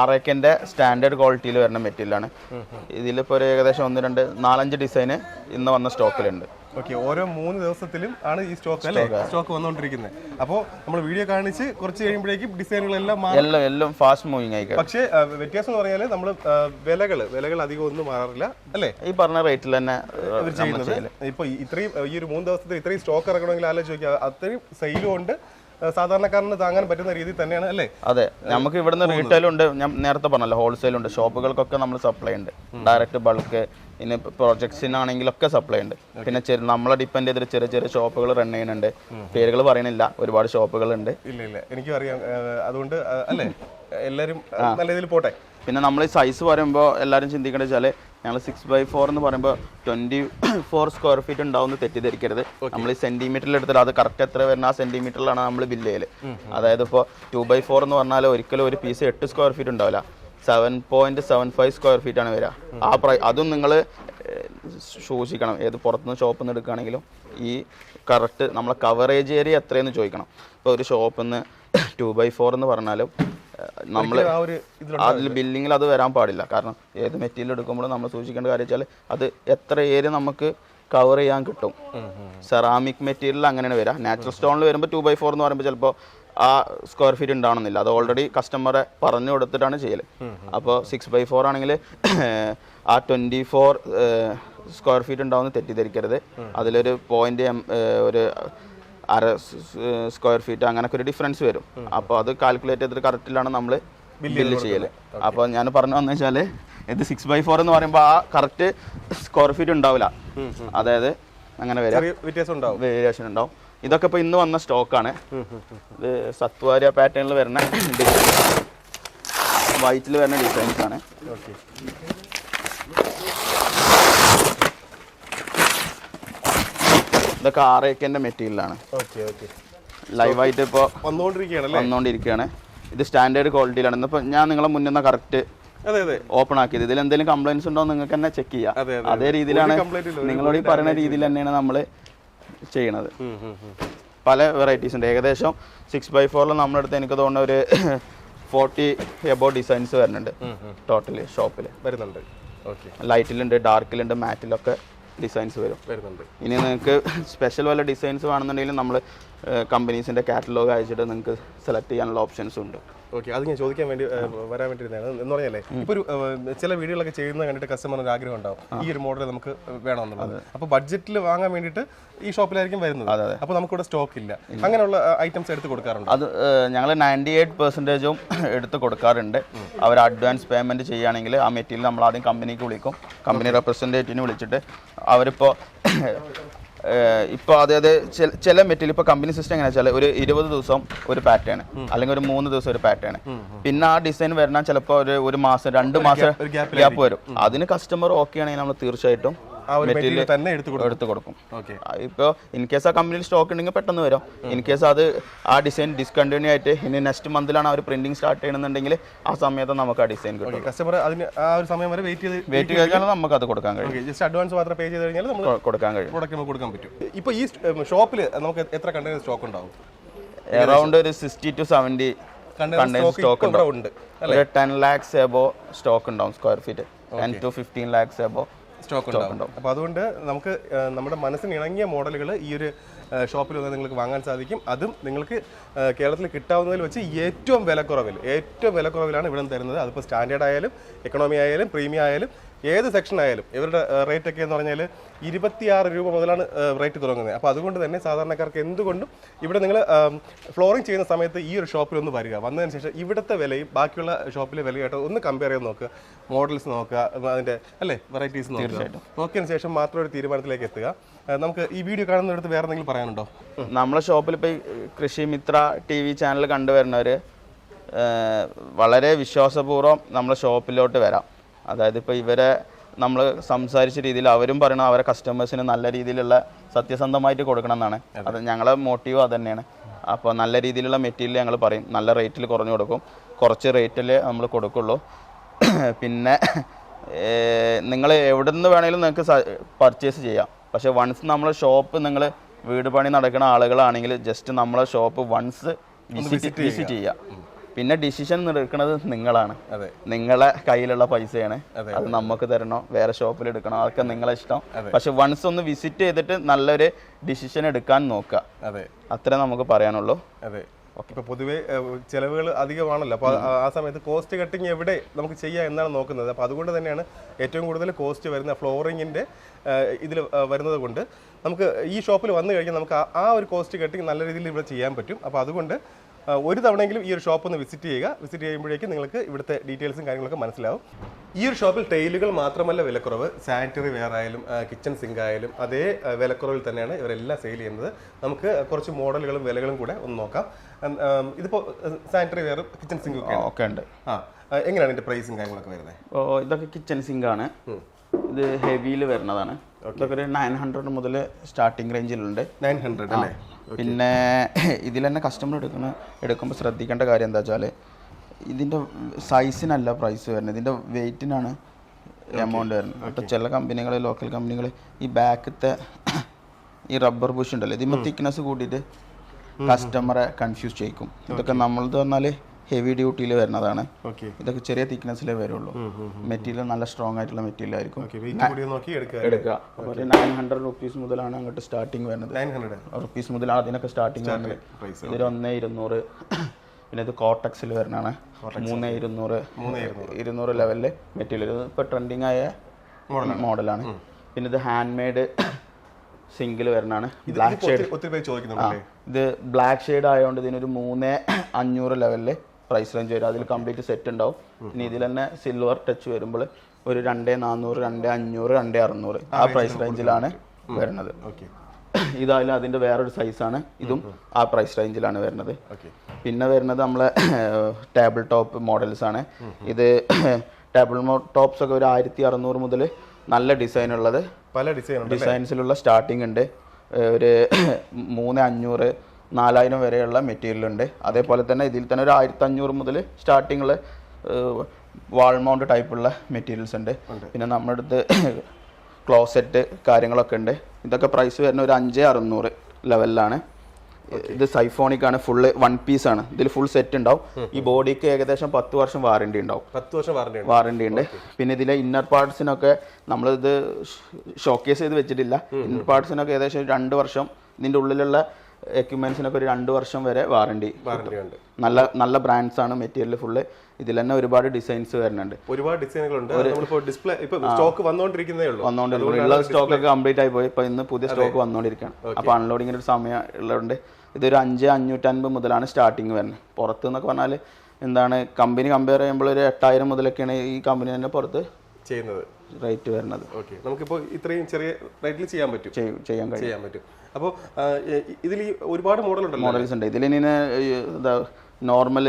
Speaker 1: ആറേക്കന്റെ സ്റ്റാൻഡേർഡ് ക്വാളിറ്റിയിൽ വരുന്ന മെറ്റീരിയലാണ് ഇതിലിപ്പോൾ ഒരു ഏകദേശം ഒന്ന് രണ്ട് നാലഞ്ച് ഡിസൈന് ഇന്ന് വന്ന സ്റ്റോക്കിലുണ്ട്
Speaker 2: ഓക്കെ ഓരോ മൂന്ന് ദിവസത്തിലും ആണ് ഈ സ്റ്റോക്ക് അല്ലേ? സ്റ്റോക്ക്. വന്നുകൊണ്ടിരിക്കുന്നത്. അപ്പോൾ നമ്മൾ വീഡിയോ കാണിച്ച് കുറച്ച് കഴിയുമ്പോഴേക്കും ഡിസൈനുകളെല്ലാം
Speaker 1: എല്ലാം എല്ലാം ഫാസ്റ്റ് മൂവിങ് ആയിക്കോട്ടെ
Speaker 2: പക്ഷേ വ്യത്യാസം എന്ന് പറഞ്ഞാൽ നമ്മൾ വിലകൾ വിലകൾ അധികം ഒന്നും മാറാറില്ല അല്ലേ?
Speaker 1: ഈ പറഞ്ഞ റേറ്റിൽ തന്നെ നമ്മൾ
Speaker 2: ചെയ്യുന്നത്.
Speaker 1: ഇപ്പോൾ
Speaker 2: ഇപ്പൊ ഇത്രയും ഈ ഒരു മൂന്ന് ദിവസത്തിൽ ഇത്രയും സ്റ്റോക്ക് ഇറക്കണമെങ്കിൽ ആലോചിച്ച് നോക്കിയാൽ അത്രയും സെയിലും ഉണ്ട്. സാധാരണക്കാരന് താങ്ങാൻ പറ്റുന്ന രീതിയിൽ തന്നെയാണ് അല്ലേ?
Speaker 1: അതെ. നമുക്ക് ഇവിടുന്ന് റീറ്റെയിൽ ഉണ്ട്. ഞാൻ നേരത്തെ പറഞ്ഞല്ലോ ഹോൾസെയിൽ ഉണ്ട്. ഷോപ്പുകൾക്കൊക്കെ നമ്മൾ സപ്ലൈ ഉണ്ട്. ഡയറക്റ്റ് ബൾക്ക് ഇനി പ്രൊജക്ട്സിനാണെങ്കിലൊക്കെ സപ്ലൈ ഉണ്ട്. പിന്നെ നമ്മളെ ഡിപ്പെൻഡ് ചെയ്തിട്ട് ചെറിയ ചെറിയ ഷോപ്പുകൾ റൺ ചെയ്യുന്നുണ്ട്. പേരുകൾ പറയണില്ല ഒരുപാട് ഷോപ്പുകൾ ഉണ്ട്.
Speaker 2: ഇല്ല ഇല്ല. എനിക്കും അറിയാം. അതുകൊണ്ട് അല്ലേ? <laughs> എല്ലാവരും നല്ല രീതിയിൽ പോട്ടെ.
Speaker 1: പിന്നെ നമ്മൾ ഈ സൈസ് പറയുമ്പോൾ എല്ലാവരും ചിന്തിക്കേണ്ടത് വെച്ചാൽ ഞങ്ങൾ സിക്സ് ബൈ ഫോർ എന്ന് പറയുമ്പോൾ ട്വന്റി ഫോർ സ്ക്വയർ ഫീറ്റ് ഉണ്ടാവും തെറ്റിദ്ധരിക്കരുത് നമ്മൾ ഈ സെന്റിമീറ്ററിൽ എടുത്തിട്ട് അത് കറക്റ്റ് എത്ര വരുന്ന ആ സെന്റിമീറ്ററിലാണ് നമ്മൾ ബില്ല് ചെയ്യൽ അതായത് ഇപ്പോൾ ടു ബൈ ഫോർ എന്ന് പറഞ്ഞാൽ ഒരിക്കലും ഒരു പീസ് എട്ട് സ്ക്വയർ ഫീറ്റ് ഉണ്ടാവില്ല. Seven point seven five square feet ആണ് വരിക. ആ പ്രൈ അതും നിങ്ങൾ സൂക്ഷിക്കണം. ഏത് പുറത്തുനിന്ന് ഷോപ്പിൽ നിന്ന് എടുക്കുകയാണെങ്കിലും ഈ കറക്റ്റ് നമ്മളെ കവറേജ് ഏരിയ എത്രയെന്ന് ചോദിക്കണം. ഇപ്പോൾ ഒരു ഷോപ്പിൽ നിന്ന് ടു ബൈ ഫോർ എന്ന് പറഞ്ഞാലും നമ്മൾ അതിൽ ബില്ലിങ്ങിൽ അത് വരാൻ പാടില്ല. കാരണം ഏത് മെറ്റീരിയൽ എടുക്കുമ്പോഴും നമ്മൾ സൂക്ഷിക്കേണ്ട കാര്യം വെച്ചാൽ അത് എത്ര ഏരിയ നമുക്ക് കവർ ചെയ്യാൻ കിട്ടും. സെറാമിക് മെറ്റീരിയൽ അങ്ങനെയാണ് വരിക. നാച്ചുറൽ സ്റ്റോണിൽ വരുമ്പോൾ ടു ബൈ ഫോർ എന്ന് പറയുമ്പോൾ ചിലപ്പോൾ ആ സ്ക്വയർ ഫീറ്റ് ഉണ്ടാവണമെന്നില്ല. അത് ഓൾറെഡി കസ്റ്റമറെ പറഞ്ഞു കൊടുത്തിട്ടാണ് ചെയ്യൽ അപ്പോൾ സിക്സ് ബൈ ഫോർ ആണെങ്കിൽ ആ ട്വന്റി ഫോർ സ്ക്വയർ ഫീറ്റ് ഉണ്ടാവുന്ന തെറ്റിദ്ധരിക്കരുത്. അതിലൊരു പോയിന്റ് ഒരു അര സ്ക്വയർ ഫീറ്റ് അങ്ങനൊക്കെ ഒരു ഡിഫറൻസ് വരും. അപ്പോൾ അത് കാൽക്കുലേറ്റ് ചെയ്തിട്ട് കറക്റ്റിലാണ് നമ്മൾ ബില്ല് ചെയ്യൽ. അപ്പോൾ ഞാൻ പറഞ്ഞു വന്നു വെച്ചാൽ ഇത് സിക്സ് ബൈ ഫോർ എന്ന് പറയുമ്പോൾ ആ കറക്റ്റ് സ്ക്വയർ ഫീറ്റ് ഉണ്ടാവില്ല. അതായത് അങ്ങനെ വരാം.
Speaker 2: വ്യത്യാസം ഉണ്ടാവും.
Speaker 1: വേരിയേഷൻ ഉണ്ടാവും. ഇതൊക്കെ ഇപ്പോൾ ഇന്ന് വന്ന സ്റ്റോക്കാണ് ഇത് സത്വാര പാറ്റേണിൽ വരുന്ന ഡിസൈൻ വൈറ്റിൽ വരുന്ന ഡിസൈൻസ് ആണ്. ഇതൊക്കെ ആറേക്കന്റെ മെറ്റീരിയലാണ്. ലൈവായിട്ട് ഇപ്പോൾ
Speaker 2: വന്നുകൊണ്ടിരിക്കുകയാണ്
Speaker 1: ഇത് സ്റ്റാൻഡേർഡ് ക്വാളിറ്റിയിലാണ് ഇന്നിപ്പോൾ ഞാൻ നിങ്ങളെ മുന്നിൽ നിന്ന് കറക്റ്റ് ഓപ്പൺ ആക്കിയത്. ഇതിൽ എന്തെങ്കിലും കംപ്ലൈൻസ് ഉണ്ടോ നിങ്ങൾക്ക് തന്നെ ചെക്ക് ചെയ്യാം.
Speaker 2: അതെ,
Speaker 1: രീതിയിലാണ് നിങ്ങളോട് ഈ പറയുന്ന രീതിയിൽ തന്നെയാണ് നമ്മൾ ചെയ്യണത്. പല വെറൈറ്റീസ് ഉണ്ട്. ഏകദേശം സിക്സ് ബൈ ഫോറിൽ നമ്മുടെ അടുത്ത് എനിക്ക് തോന്നുന്ന ഒരു ഫോർട്ടി എബോ ഡിസൈൻസ് വരുന്നുണ്ട്. ടോട്ടലി ഷോപ്പിൽ
Speaker 2: വരുന്നുണ്ട്. ഓക്കെ
Speaker 1: ലൈറ്റിലുണ്ട് ഡാർക്കിലുണ്ട് മാറ്റിലൊക്കെ ഡിസൈൻസ് വരും.
Speaker 2: വരുന്നുണ്ട്.
Speaker 1: ഇനി നിങ്ങൾക്ക് സ്പെഷ്യൽ വല്ല ഡിസൈൻസ് വേണമെന്നുണ്ടെങ്കിൽ നമ്മൾ കമ്പനീസിന്റെ കാറ്റലോഗ് അയച്ചിട്ട് നിങ്ങൾക്ക് സെലക്ട് ചെയ്യാനുള്ള ഓപ്ഷൻസ് ഉണ്ട്.
Speaker 2: ഓക്കെ അത് ഞാൻ ചോദിക്കാൻ വേണ്ടി വരാൻ വേണ്ടി ഇരുന്നതാണ് എന്ന് പറഞ്ഞാലേ ഇപ്പൊ ഒരു ചില വീഡിയോകളൊക്കെ ചെയ്യുന്നത് കണ്ടിട്ട് കസ്റ്റമർ ഒരു ആഗ്രഹം ഉണ്ടാവും. ഈ ഒരു മോഡൽ നമുക്ക് വേണമെന്നുള്ളത്. അപ്പൊ ബഡ്ജറ്റിൽ വാങ്ങാൻ വേണ്ടിയിട്ട് ഈ ഷോപ്പിലായിരിക്കും വരുന്നത്. അപ്പൊ നമുക്കിവിടെ സ്റ്റോക്ക് ഇല്ല. അങ്ങനെയുള്ള ഐറ്റംസ് എടുത്ത് കൊടുക്കാറുണ്ട്?
Speaker 1: അത് ഞങ്ങൾ നയന്റി എയ്റ്റ് പെർസെന്റേജും എടുത്ത് കൊടുക്കാറുണ്ട്. അവർ അഡ്വാൻസ് പേയ്മെന്റ് ചെയ്യുകയാണെങ്കിൽ ആ മെറ്റീരിയൽ നമ്മൾ ആദ്യം കമ്പനിക്ക് വിളിക്കും. കമ്പനി റെപ്രസെന്റേറ്റീവിനെ വിളിച്ചിട്ട് അവരിപ്പോൾ ഇപ്പോൾ അതായത് ചില- മെറ്റീരിയൽ ഇപ്പോൾ കമ്പനി സിസ്റ്റം എങ്ങനെ വെച്ചാൽ ഒരു ഇരുപത് ദിവസം ഒരു പാറ്റേൺ അല്ലെങ്കിൽ ഒരു മൂന്ന് ദിവസം ഒരു പാറ്റേൺ പിന്നെ ആ ഡിസൈൻ വരണം ചിലപ്പോൾ ഒരു ഒരു മാസം രണ്ട് മാസം ഗ്യാപ്പ് വരും. അതിന് കസ്റ്റമർ ഓക്കെ ആണെങ്കിൽ നമ്മൾ തീർച്ചയായിട്ടും
Speaker 2: മെറ്റീരിയൽ തന്നെ എടുത്ത് കൊടുക്കും.
Speaker 1: ഇപ്പോൾ ഇൻ കേസ് ആ കമ്പനിയിൽ സ്റ്റോക്ക് ഉണ്ടെങ്കിൽ പെട്ടെന്ന് വരും. ഇൻ കേസ് അത് ആ ഡിസൈൻ ഡിസ്കണ്ടിന്യൂ ആയിട്ട് ഇനി നെക്സ്റ്റ് മന്തിലാണ് അവർ പ്രിന്റിംഗ് സ്റ്റാർട്ട് ചെയ്യണമെന്നുണ്ടെങ്കിൽ ആ സമയത്ത് നമുക്ക് ആ ഡിസൈൻ കിട്ടും.
Speaker 2: കസ്റ്റമർ അതിന് ആ ഒരു സമയം വരെ വെയിറ്റ് ചെയ്ത്
Speaker 1: വെയിറ്റ് കഴിഞ്ഞാൽ നമുക്ക് അത് കൊടുക്കാൻ കഴിയും.
Speaker 2: ജസ്റ്റ് അഡ്വാൻസ് മാത്രം പേ ചെയ്ത് കഴിഞ്ഞാൽ നമ്മൾ
Speaker 1: കൊടുക്കാൻ കഴിയും.
Speaker 2: പ്രോഡക്റ്റ് നമുക്ക് കൊടുക്കാൻ പറ്റും. ഇപ്പോൾ ഈ ഷോപ്പിൽ നമുക്ക് എത്ര കണ്ടെയ്നർ സ്റ്റോക്ക് ഉണ്ടാവും?
Speaker 1: അറൗണ്ട് ഒരു sixty to seventy
Speaker 2: container stock
Speaker 1: ഉണ്ടാവും.
Speaker 2: ഉണ്ട്
Speaker 1: ഒരു ടെൻ ലാക്സ് എബോ സ്റ്റോക്ക് ഉണ്ടാവും square feet ten to fifteen lakhs above
Speaker 2: stock ഉണ്ടാവും. അപ്പോൾ അതുകൊണ്ട് നമുക്ക് നമ്മുടെ മനസ്സിന് ഇണങ്ങിയ മോഡലുകൾ ഈ ഒരു ഷോപ്പിൽ വന്ന് നിങ്ങൾക്ക് വാങ്ങാൻ സാധിക്കും. അതും നിങ്ങൾക്ക് കേരളത്തിൽ കിട്ടാവുന്നതിൽ വെച്ച് ഏറ്റവും വിലക്കുറവിൽ ഏറ്റവും വിലക്കുറവിലാണ് ഇവിടെ തരുന്നത്. അതിപ്പോൾ സ്റ്റാൻഡേർഡ് ആയാലും എക്കണോമി ആയാലും പ്രീമിയം ആയാലും ഏത് സെക്ഷൻ ആയാലും ഇവരുടെ റേറ്റ് ഒക്കെ എന്ന് പറഞ്ഞാൽ ഇരുപത്തിയാറ് രൂപ മുതലാണ് റേറ്റ് തുടങ്ങുന്നത്. അപ്പോൾ അതുകൊണ്ട് തന്നെ സാധാരണക്കാർക്ക് എന്തുകൊണ്ടും ഇവിടെ നിങ്ങൾ ഫ്ലോറിംഗ് ചെയ്യുന്ന സമയത്ത് ഈ ഒരു ഷോപ്പിൽ ഒന്ന് വരിക. വന്നതിന് ശേഷം ഇവിടുത്തെ വിലയും ബാക്കിയുള്ള ഷോപ്പിലെ വിലയായിട്ട് ഒന്ന് കമ്പയർ ചെയ്ത് നോക്കുക. മോഡൽസ് നോക്കുക അതിന്റെ അല്ലേ വെറൈറ്റീസ് നോക്കുക. നോക്കിയതിന് ശേഷം മാത്രം ഒരു തീരുമാനത്തിലേക്ക് എത്തുക. നമുക്ക് ഈ വീഡിയോ കാണുന്നിടത്ത് വേറെ എന്തെങ്കിലും പറയാനുണ്ടോ?
Speaker 1: നമ്മളെ ഷോപ്പിൽ ഇപ്പോൾ Krishi Mitra T V channel കണ്ടുവരുന്നവർ വളരെ വിശ്വാസപൂർവം നമ്മളെ ഷോപ്പിലോട്ട് വരാം. അതായത് ഇപ്പോൾ ഇവരെ നമ്മൾ സംസാരിച്ച രീതിയിൽ അവരും പറയണം അവരെ കസ്റ്റമേഴ്സിന് നല്ല രീതിയിലുള്ള സത്യസന്ധമായിട്ട് കൊടുക്കണം എന്നാണ് അത് ഞങ്ങളെ മോട്ടീവ് അത് തന്നെയാണ് അപ്പോൾ നല്ല രീതിയിലുള്ള മെറ്റീരിയൽ ഞങ്ങൾ പറയും. നല്ല റേറ്റിൽ കുറഞ്ഞു കൊടുക്കും. കുറച്ച് റേറ്റിൽ നമ്മൾ കൊടുക്കുള്ളൂ. <clears throat> പിന്നെ നിങ്ങൾ എവിടെ നിന്ന് വേണമെങ്കിലും നിങ്ങൾക്ക് പർച്ചേസ് ചെയ്യാം. പക്ഷേ വൺസ് നമ്മളെ ഷോപ്പ് നിങ്ങൾ വീട് പണി നടക്കുന്ന ആളുകളാണെങ്കിൽ ജസ്റ്റ് നമ്മളെ ഷോപ്പ് വൺസ് വിസിറ്റ് വിസിറ്റ് ചെയ്യുക പിന്നെ ഡിസിഷൻ എടുക്കുന്നത് നിങ്ങളാണ്. നിങ്ങളെ കയ്യിലുള്ള പൈസയാണ്. അത് നമുക്ക് തരണോ? വേറെ ഷോപ്പിൽ എടുക്കണോ? അതൊക്കെ നിങ്ങളെ ഇഷ്ടം. പക്ഷെ വൺസ് ഒന്ന് വിസിറ്റ് ചെയ്തിട്ട് നല്ലൊരു ഡിസിഷൻ എടുക്കാൻ നോക്കുക.
Speaker 2: അതെ.
Speaker 1: അത്രേ നമുക്ക് പറയാനുള്ളൂ.
Speaker 2: അതെ. ഇപ്പൊ പൊതുവെ ചെലവുകൾ അധികമാണല്ലോ. അപ്പൊ ആ സമയത്ത് കോസ്റ്റ് കട്ടിങ് എവിടെ നമുക്ക് ചെയ്യാം എന്നാണ് നോക്കുന്നത്. അപ്പൊ അതുകൊണ്ട് തന്നെയാണ് ഏറ്റവും കൂടുതൽ കോസ്റ്റ് വരുന്ന ഫ്ലോറിങ്ങിന്റെ ഇതിൽ വരുന്നത് കൊണ്ട് നമുക്ക് ഈ ഷോപ്പിൽ വന്നു കഴിഞ്ഞാൽ നമുക്ക് ആ- ഒരു കോസ്റ്റ് കട്ടിങ് നല്ല രീതിയിൽ ഇവിടെ ചെയ്യാൻ പറ്റും. അപ്പോൾ അതുകൊണ്ട് ഒരു തവണയെങ്കിലും ഈ ഒരു ഷോപ്പ് ഒന്ന് വിസിറ്റ് ചെയ്യുക. വിസിറ്റ് ചെയ്യുമ്പോഴേക്കും നിങ്ങൾക്ക് ഇവിടുത്തെ ഡീറ്റെയിൽസും കാര്യങ്ങളൊക്കെ മനസ്സിലാവും. ഈ ഒരു ഷോപ്പിൽ ടൈലുകൾ മാത്രമല്ല വിലക്കുറവ്. സാനിറ്ററി വെയർ ആയാലും കിച്ചൺ സിങ്ക് ആയാലും അതേ വിലക്കുറവിൽ തന്നെയാണ് ഇവരെല്ലാം സെയിൽ ചെയ്യുന്നത്. നമുക്ക് കുറച്ച് മോഡലുകളും വിലകളും കൂടെ ഒന്ന് നോക്കാം. ഉം, ഉം, ഇതിപ്പോ സാനിറ്ററി വെയർ കിച്ചൺ സിങ്ക് ഒക്കെ
Speaker 1: ഉണ്ട്.
Speaker 2: ആ ആ, എങ്ങനെയാണ് ഇതിന്റെ പ്രൈസും കാര്യങ്ങളൊക്കെ വരുന്നത്?
Speaker 1: ഓ ഇതൊക്കെ കിച്ചൺ സിങ്ക് ആണ്. ഇത് ഹെവിയിൽ വരുന്നതാണ്. ഇതൊക്കെ ഒരു നയൻ ഹൺഡ്രഡ് മുതൽ സ്റ്റാർട്ടിംഗ് റേഞ്ചിലുണ്ട്
Speaker 2: നയൻ ഹൺഡ്രഡ് അല്ലേ?
Speaker 1: പിന്നെ <laughs> ഇതിൽ തന്നെ കസ്റ്റമർ എടുക്കുന്ന എടുക്കുമ്പോൾ ശ്രദ്ധിക്കേണ്ട കാര്യം എന്താ വെച്ചാൽ ഇതിന്റെ സൈസിനല്ല പ്രൈസ് വരുന്നത്. ഇതിന്റെ വെയിറ്റിനാണ് എമൗണ്ട് വരുന്നത്. അപ്പോൾ ചില കമ്പനികൾ ലോക്കൽ കമ്പനികൾ ഈ ബാക്കത്തെ ഈ റബ്ബർ ബുഷ് ഉണ്ടല്ലോ ഇതിമ്പോൾ തിക്നെസ് കൂട്ടിയിട്ട് കസ്റ്റമറെ കൺഫ്യൂസ് ചെയ്യിക്കും. ഇതൊക്കെ നമ്മളത് പറഞ്ഞാൽ ഹെവി ഡ്യൂട്ടിയിൽ വരുന്നതാണ്. ഇതൊക്കെ ചെറിയ തിക്നെസ്സിലേ വരുള്ളൂ. മെറ്റീരിയൽ നല്ല സ്ട്രോങ് ആയിട്ടുള്ള മെറ്റീരിയൽ ആയിരിക്കും.
Speaker 2: എടുക്കുക.
Speaker 1: അപ്പോൾ നയൻ ഹൺഡ്രഡ് റുപ്പീസ് മുതലാണ് അങ്ങോട്ട് സ്റ്റാർട്ടിങ് വരുന്നത്. റുപ്പീസ് മുതലാണ് അതിനൊക്കെ സ്റ്റാർട്ടിങ് വരുന്നത്. ഇതൊരു ഒന്ന് ഇരുന്നൂറ്. പിന്നെ ഇത് കോട്ടക്സിൽ വരുന്നതാണ്. മൂന്ന് ഇരുന്നൂറ്. ഇരുന്നൂറ്. ലെവലിൽ മെറ്റീരിയൽ ഇപ്പൊ ഇപ്പോൾ ട്രെൻഡിങ് ആയ മോഡലാണ്. പിന്നെ ഇത് ഹാൻഡ് മെയ്ഡ് സിംഗിൾ വരുന്നതാണ്. ബ്ലാക്ക് ഷെയ്ഡ് ഇത് ബ്ലാക്ക് ഷെയ്ഡ് ആയതുകൊണ്ട് ഇതിനൊരു മൂന്ന് അഞ്ഞൂറ് ലെവലിൽ പ്രൈസ് റേഞ്ച് വരും. അതിൽ കംപ്ലീറ്റ് സെറ്റ് ഉണ്ടാവും. ഇനി ഇതിൽ തന്നെ സിൽവർ ടച്ച് വരുമ്പോൾ ഒരു രണ്ടേ നാനൂറ് രണ്ടേ അഞ്ഞൂറ് രണ്ടേ അറുന്നൂറ് ആ പ്രൈസ് റേഞ്ചിലാണ് വരുന്നത്.
Speaker 2: ഓക്കെ.
Speaker 1: ഇതായാലും അതിന്റെ വേറൊരു സൈസാണ് ഇതും ആ പ്രൈസ് റേഞ്ചിലാണ് വരുന്നത്. പിന്നെ വരുന്നത് നമ്മളെ ടേബിൾ ടോപ്പ് മോഡൽസ് ആണ്. ഇത് <coughs> ടേബിൾ ടോപ്സ് ഒക്കെ ഒരു ആയിരത്തി അറുന്നൂറ് മുതൽ നല്ല ഡിസൈൻ ഉള്ളത്.
Speaker 2: പല ഡിസൈൻ
Speaker 1: ഡിസൈൻസിലുള്ള സ്റ്റാർട്ടിംഗ് ഉണ്ട്. ഒരു <coughs> മൂന്ന് അഞ്ഞൂറ് നാലായിരം വരെയുള്ള മെറ്റീരിയൽ ഉണ്ട്. അതേപോലെ തന്നെ ഇതിൽ തന്നെ ഒരു ആയിരത്തി അഞ്ഞൂറ് മുതൽ സ്റ്റാർട്ടിങ്ങിൽ വാൾ മൗണ്ട് ടൈപ്പുള്ള മെറ്റീരിയൽസ് ഉണ്ട്. പിന്നെ നമ്മുടെ അടുത്ത് <coughs> ക്ലോസെറ്റ് കാര്യങ്ങളൊക്കെ ഉണ്ട്. ഇതൊക്കെ പ്രൈസ് വരുന്ന ഒരു അഞ്ച് അറുന്നൂറ് ലെവലിലാണ് ഇത് സൈഫോണിക് ആണ്. ഫുള്ള് വൺ പീസ് ആണ്. ഇതിൽ ഫുൾ സെറ്റ് ഉണ്ടാവും. ഈ ബോഡിക്ക് ഏകദേശം പത്ത് വർഷം വാറണ്ടി ഉണ്ടാവും.
Speaker 2: പത്ത് വർഷം വാറണ്ടി ഉണ്ട്.
Speaker 1: വാറണ്ടി ഉണ്ട്. പിന്നെ ഇതിലെ ഇന്നർ പാർട്സിനൊക്കെ നമ്മളിത് ഷോക്കേസ് ചെയ്ത് വെച്ചിട്ടില്ല. ഇന്നർ പാർട്സിനൊക്കെ ഏകദേശം രണ്ട് വർഷം ഇതിന്റെ ഉള്ളിലുള്ള എക്യുപ്മെന്റ്സിനൊക്കെ ഒരു രണ്ട് വർഷം വരെ വാറണ്ടി നല്ല നല്ല ബ്രാൻഡ്സ് ആണ് മെറ്റീരിയൽ ഫുള്ള് ഇതിൽ തന്നെ ഒരുപാട് ഡിസൈൻസ് വരുന്നുണ്ട്.
Speaker 2: ഒരുപാട് ഡിസൈനുകളുണ്ട് ഡിസ്പ്ലേ സ്റ്റോക്ക് വന്നുകൊണ്ടിരിക്കുന്നേ ഉള്ളൂ.
Speaker 1: സ്റ്റോക്ക് ഒക്കെ കംപ്ലീറ്റ് ആയി പോയി. ഇപ്പൊ ഇന്ന് പുതിയ സ്റ്റോക്ക് വന്നുകൊണ്ടിരിക്കുകയാണ് അപ്പൊ അൺലോഡിങ്ങിന് ഒരു സമയം ഉള്ളതുകൊണ്ട് ഇതൊരു അഞ്ച് അഞ്ഞൂറ്റൻപത് മുതലാണ് സ്റ്റാർട്ടിങ് വരുന്നത്. പുറത്ത് എന്നൊക്കെ പറഞ്ഞാൽ എന്താണ് കമ്പനി കമ്പയർ ചെയ്യുമ്പോൾ ഒരു എട്ടായിരം മുതലൊക്കെയാണ് ഈ കമ്പനി തന്നെ പുറത്ത്
Speaker 2: ചെയ്യുന്നത്.
Speaker 1: റേറ്റ് വരുന്നത്.
Speaker 2: ഓക്കെ. നമുക്കിപ്പോ ഇത്രയും ചെറിയ റേറ്റിൽ ചെയ്യാൻ പറ്റും.
Speaker 1: ചെയ്യാൻ കഴിയും.
Speaker 2: ചെയ്യാൻ പറ്റും. അപ്പോൾ ഇതിൽ ഒരുപാട് മോഡൽ ഉണ്ട്
Speaker 1: മോഡൽസ് ഉണ്ട്. ഇതിൽ ഇനി നോർമൽ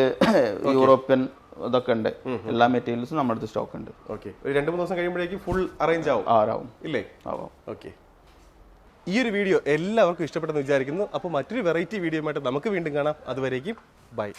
Speaker 1: യൂറോപ്യൻ ഇതൊക്കെ ഉണ്ട്. എല്ലാ മെറ്റീരിയൽസും നമ്മുടെ അടുത്ത് സ്റ്റോക്ക് ഉണ്ട്.
Speaker 2: ഓക്കെ. ഒരു രണ്ട് മൂന്ന് ദിവസം കഴിയുമ്പോഴേക്കും ഫുൾ അറേഞ്ച് ആവും.
Speaker 1: ആറാവും
Speaker 2: ഇല്ലേ?
Speaker 1: ആവാം.
Speaker 2: ഓക്കെ. ഈ ഒരു വീഡിയോ എല്ലാവർക്കും ഇഷ്ടപ്പെട്ടെന്ന് വിചാരിക്കുന്നു. അപ്പോൾ മറ്റൊരു വെറൈറ്റി വീഡിയോ ആയിട്ട് നമുക്ക് വീണ്ടും കാണാം. അതുവരേക്കും ബൈ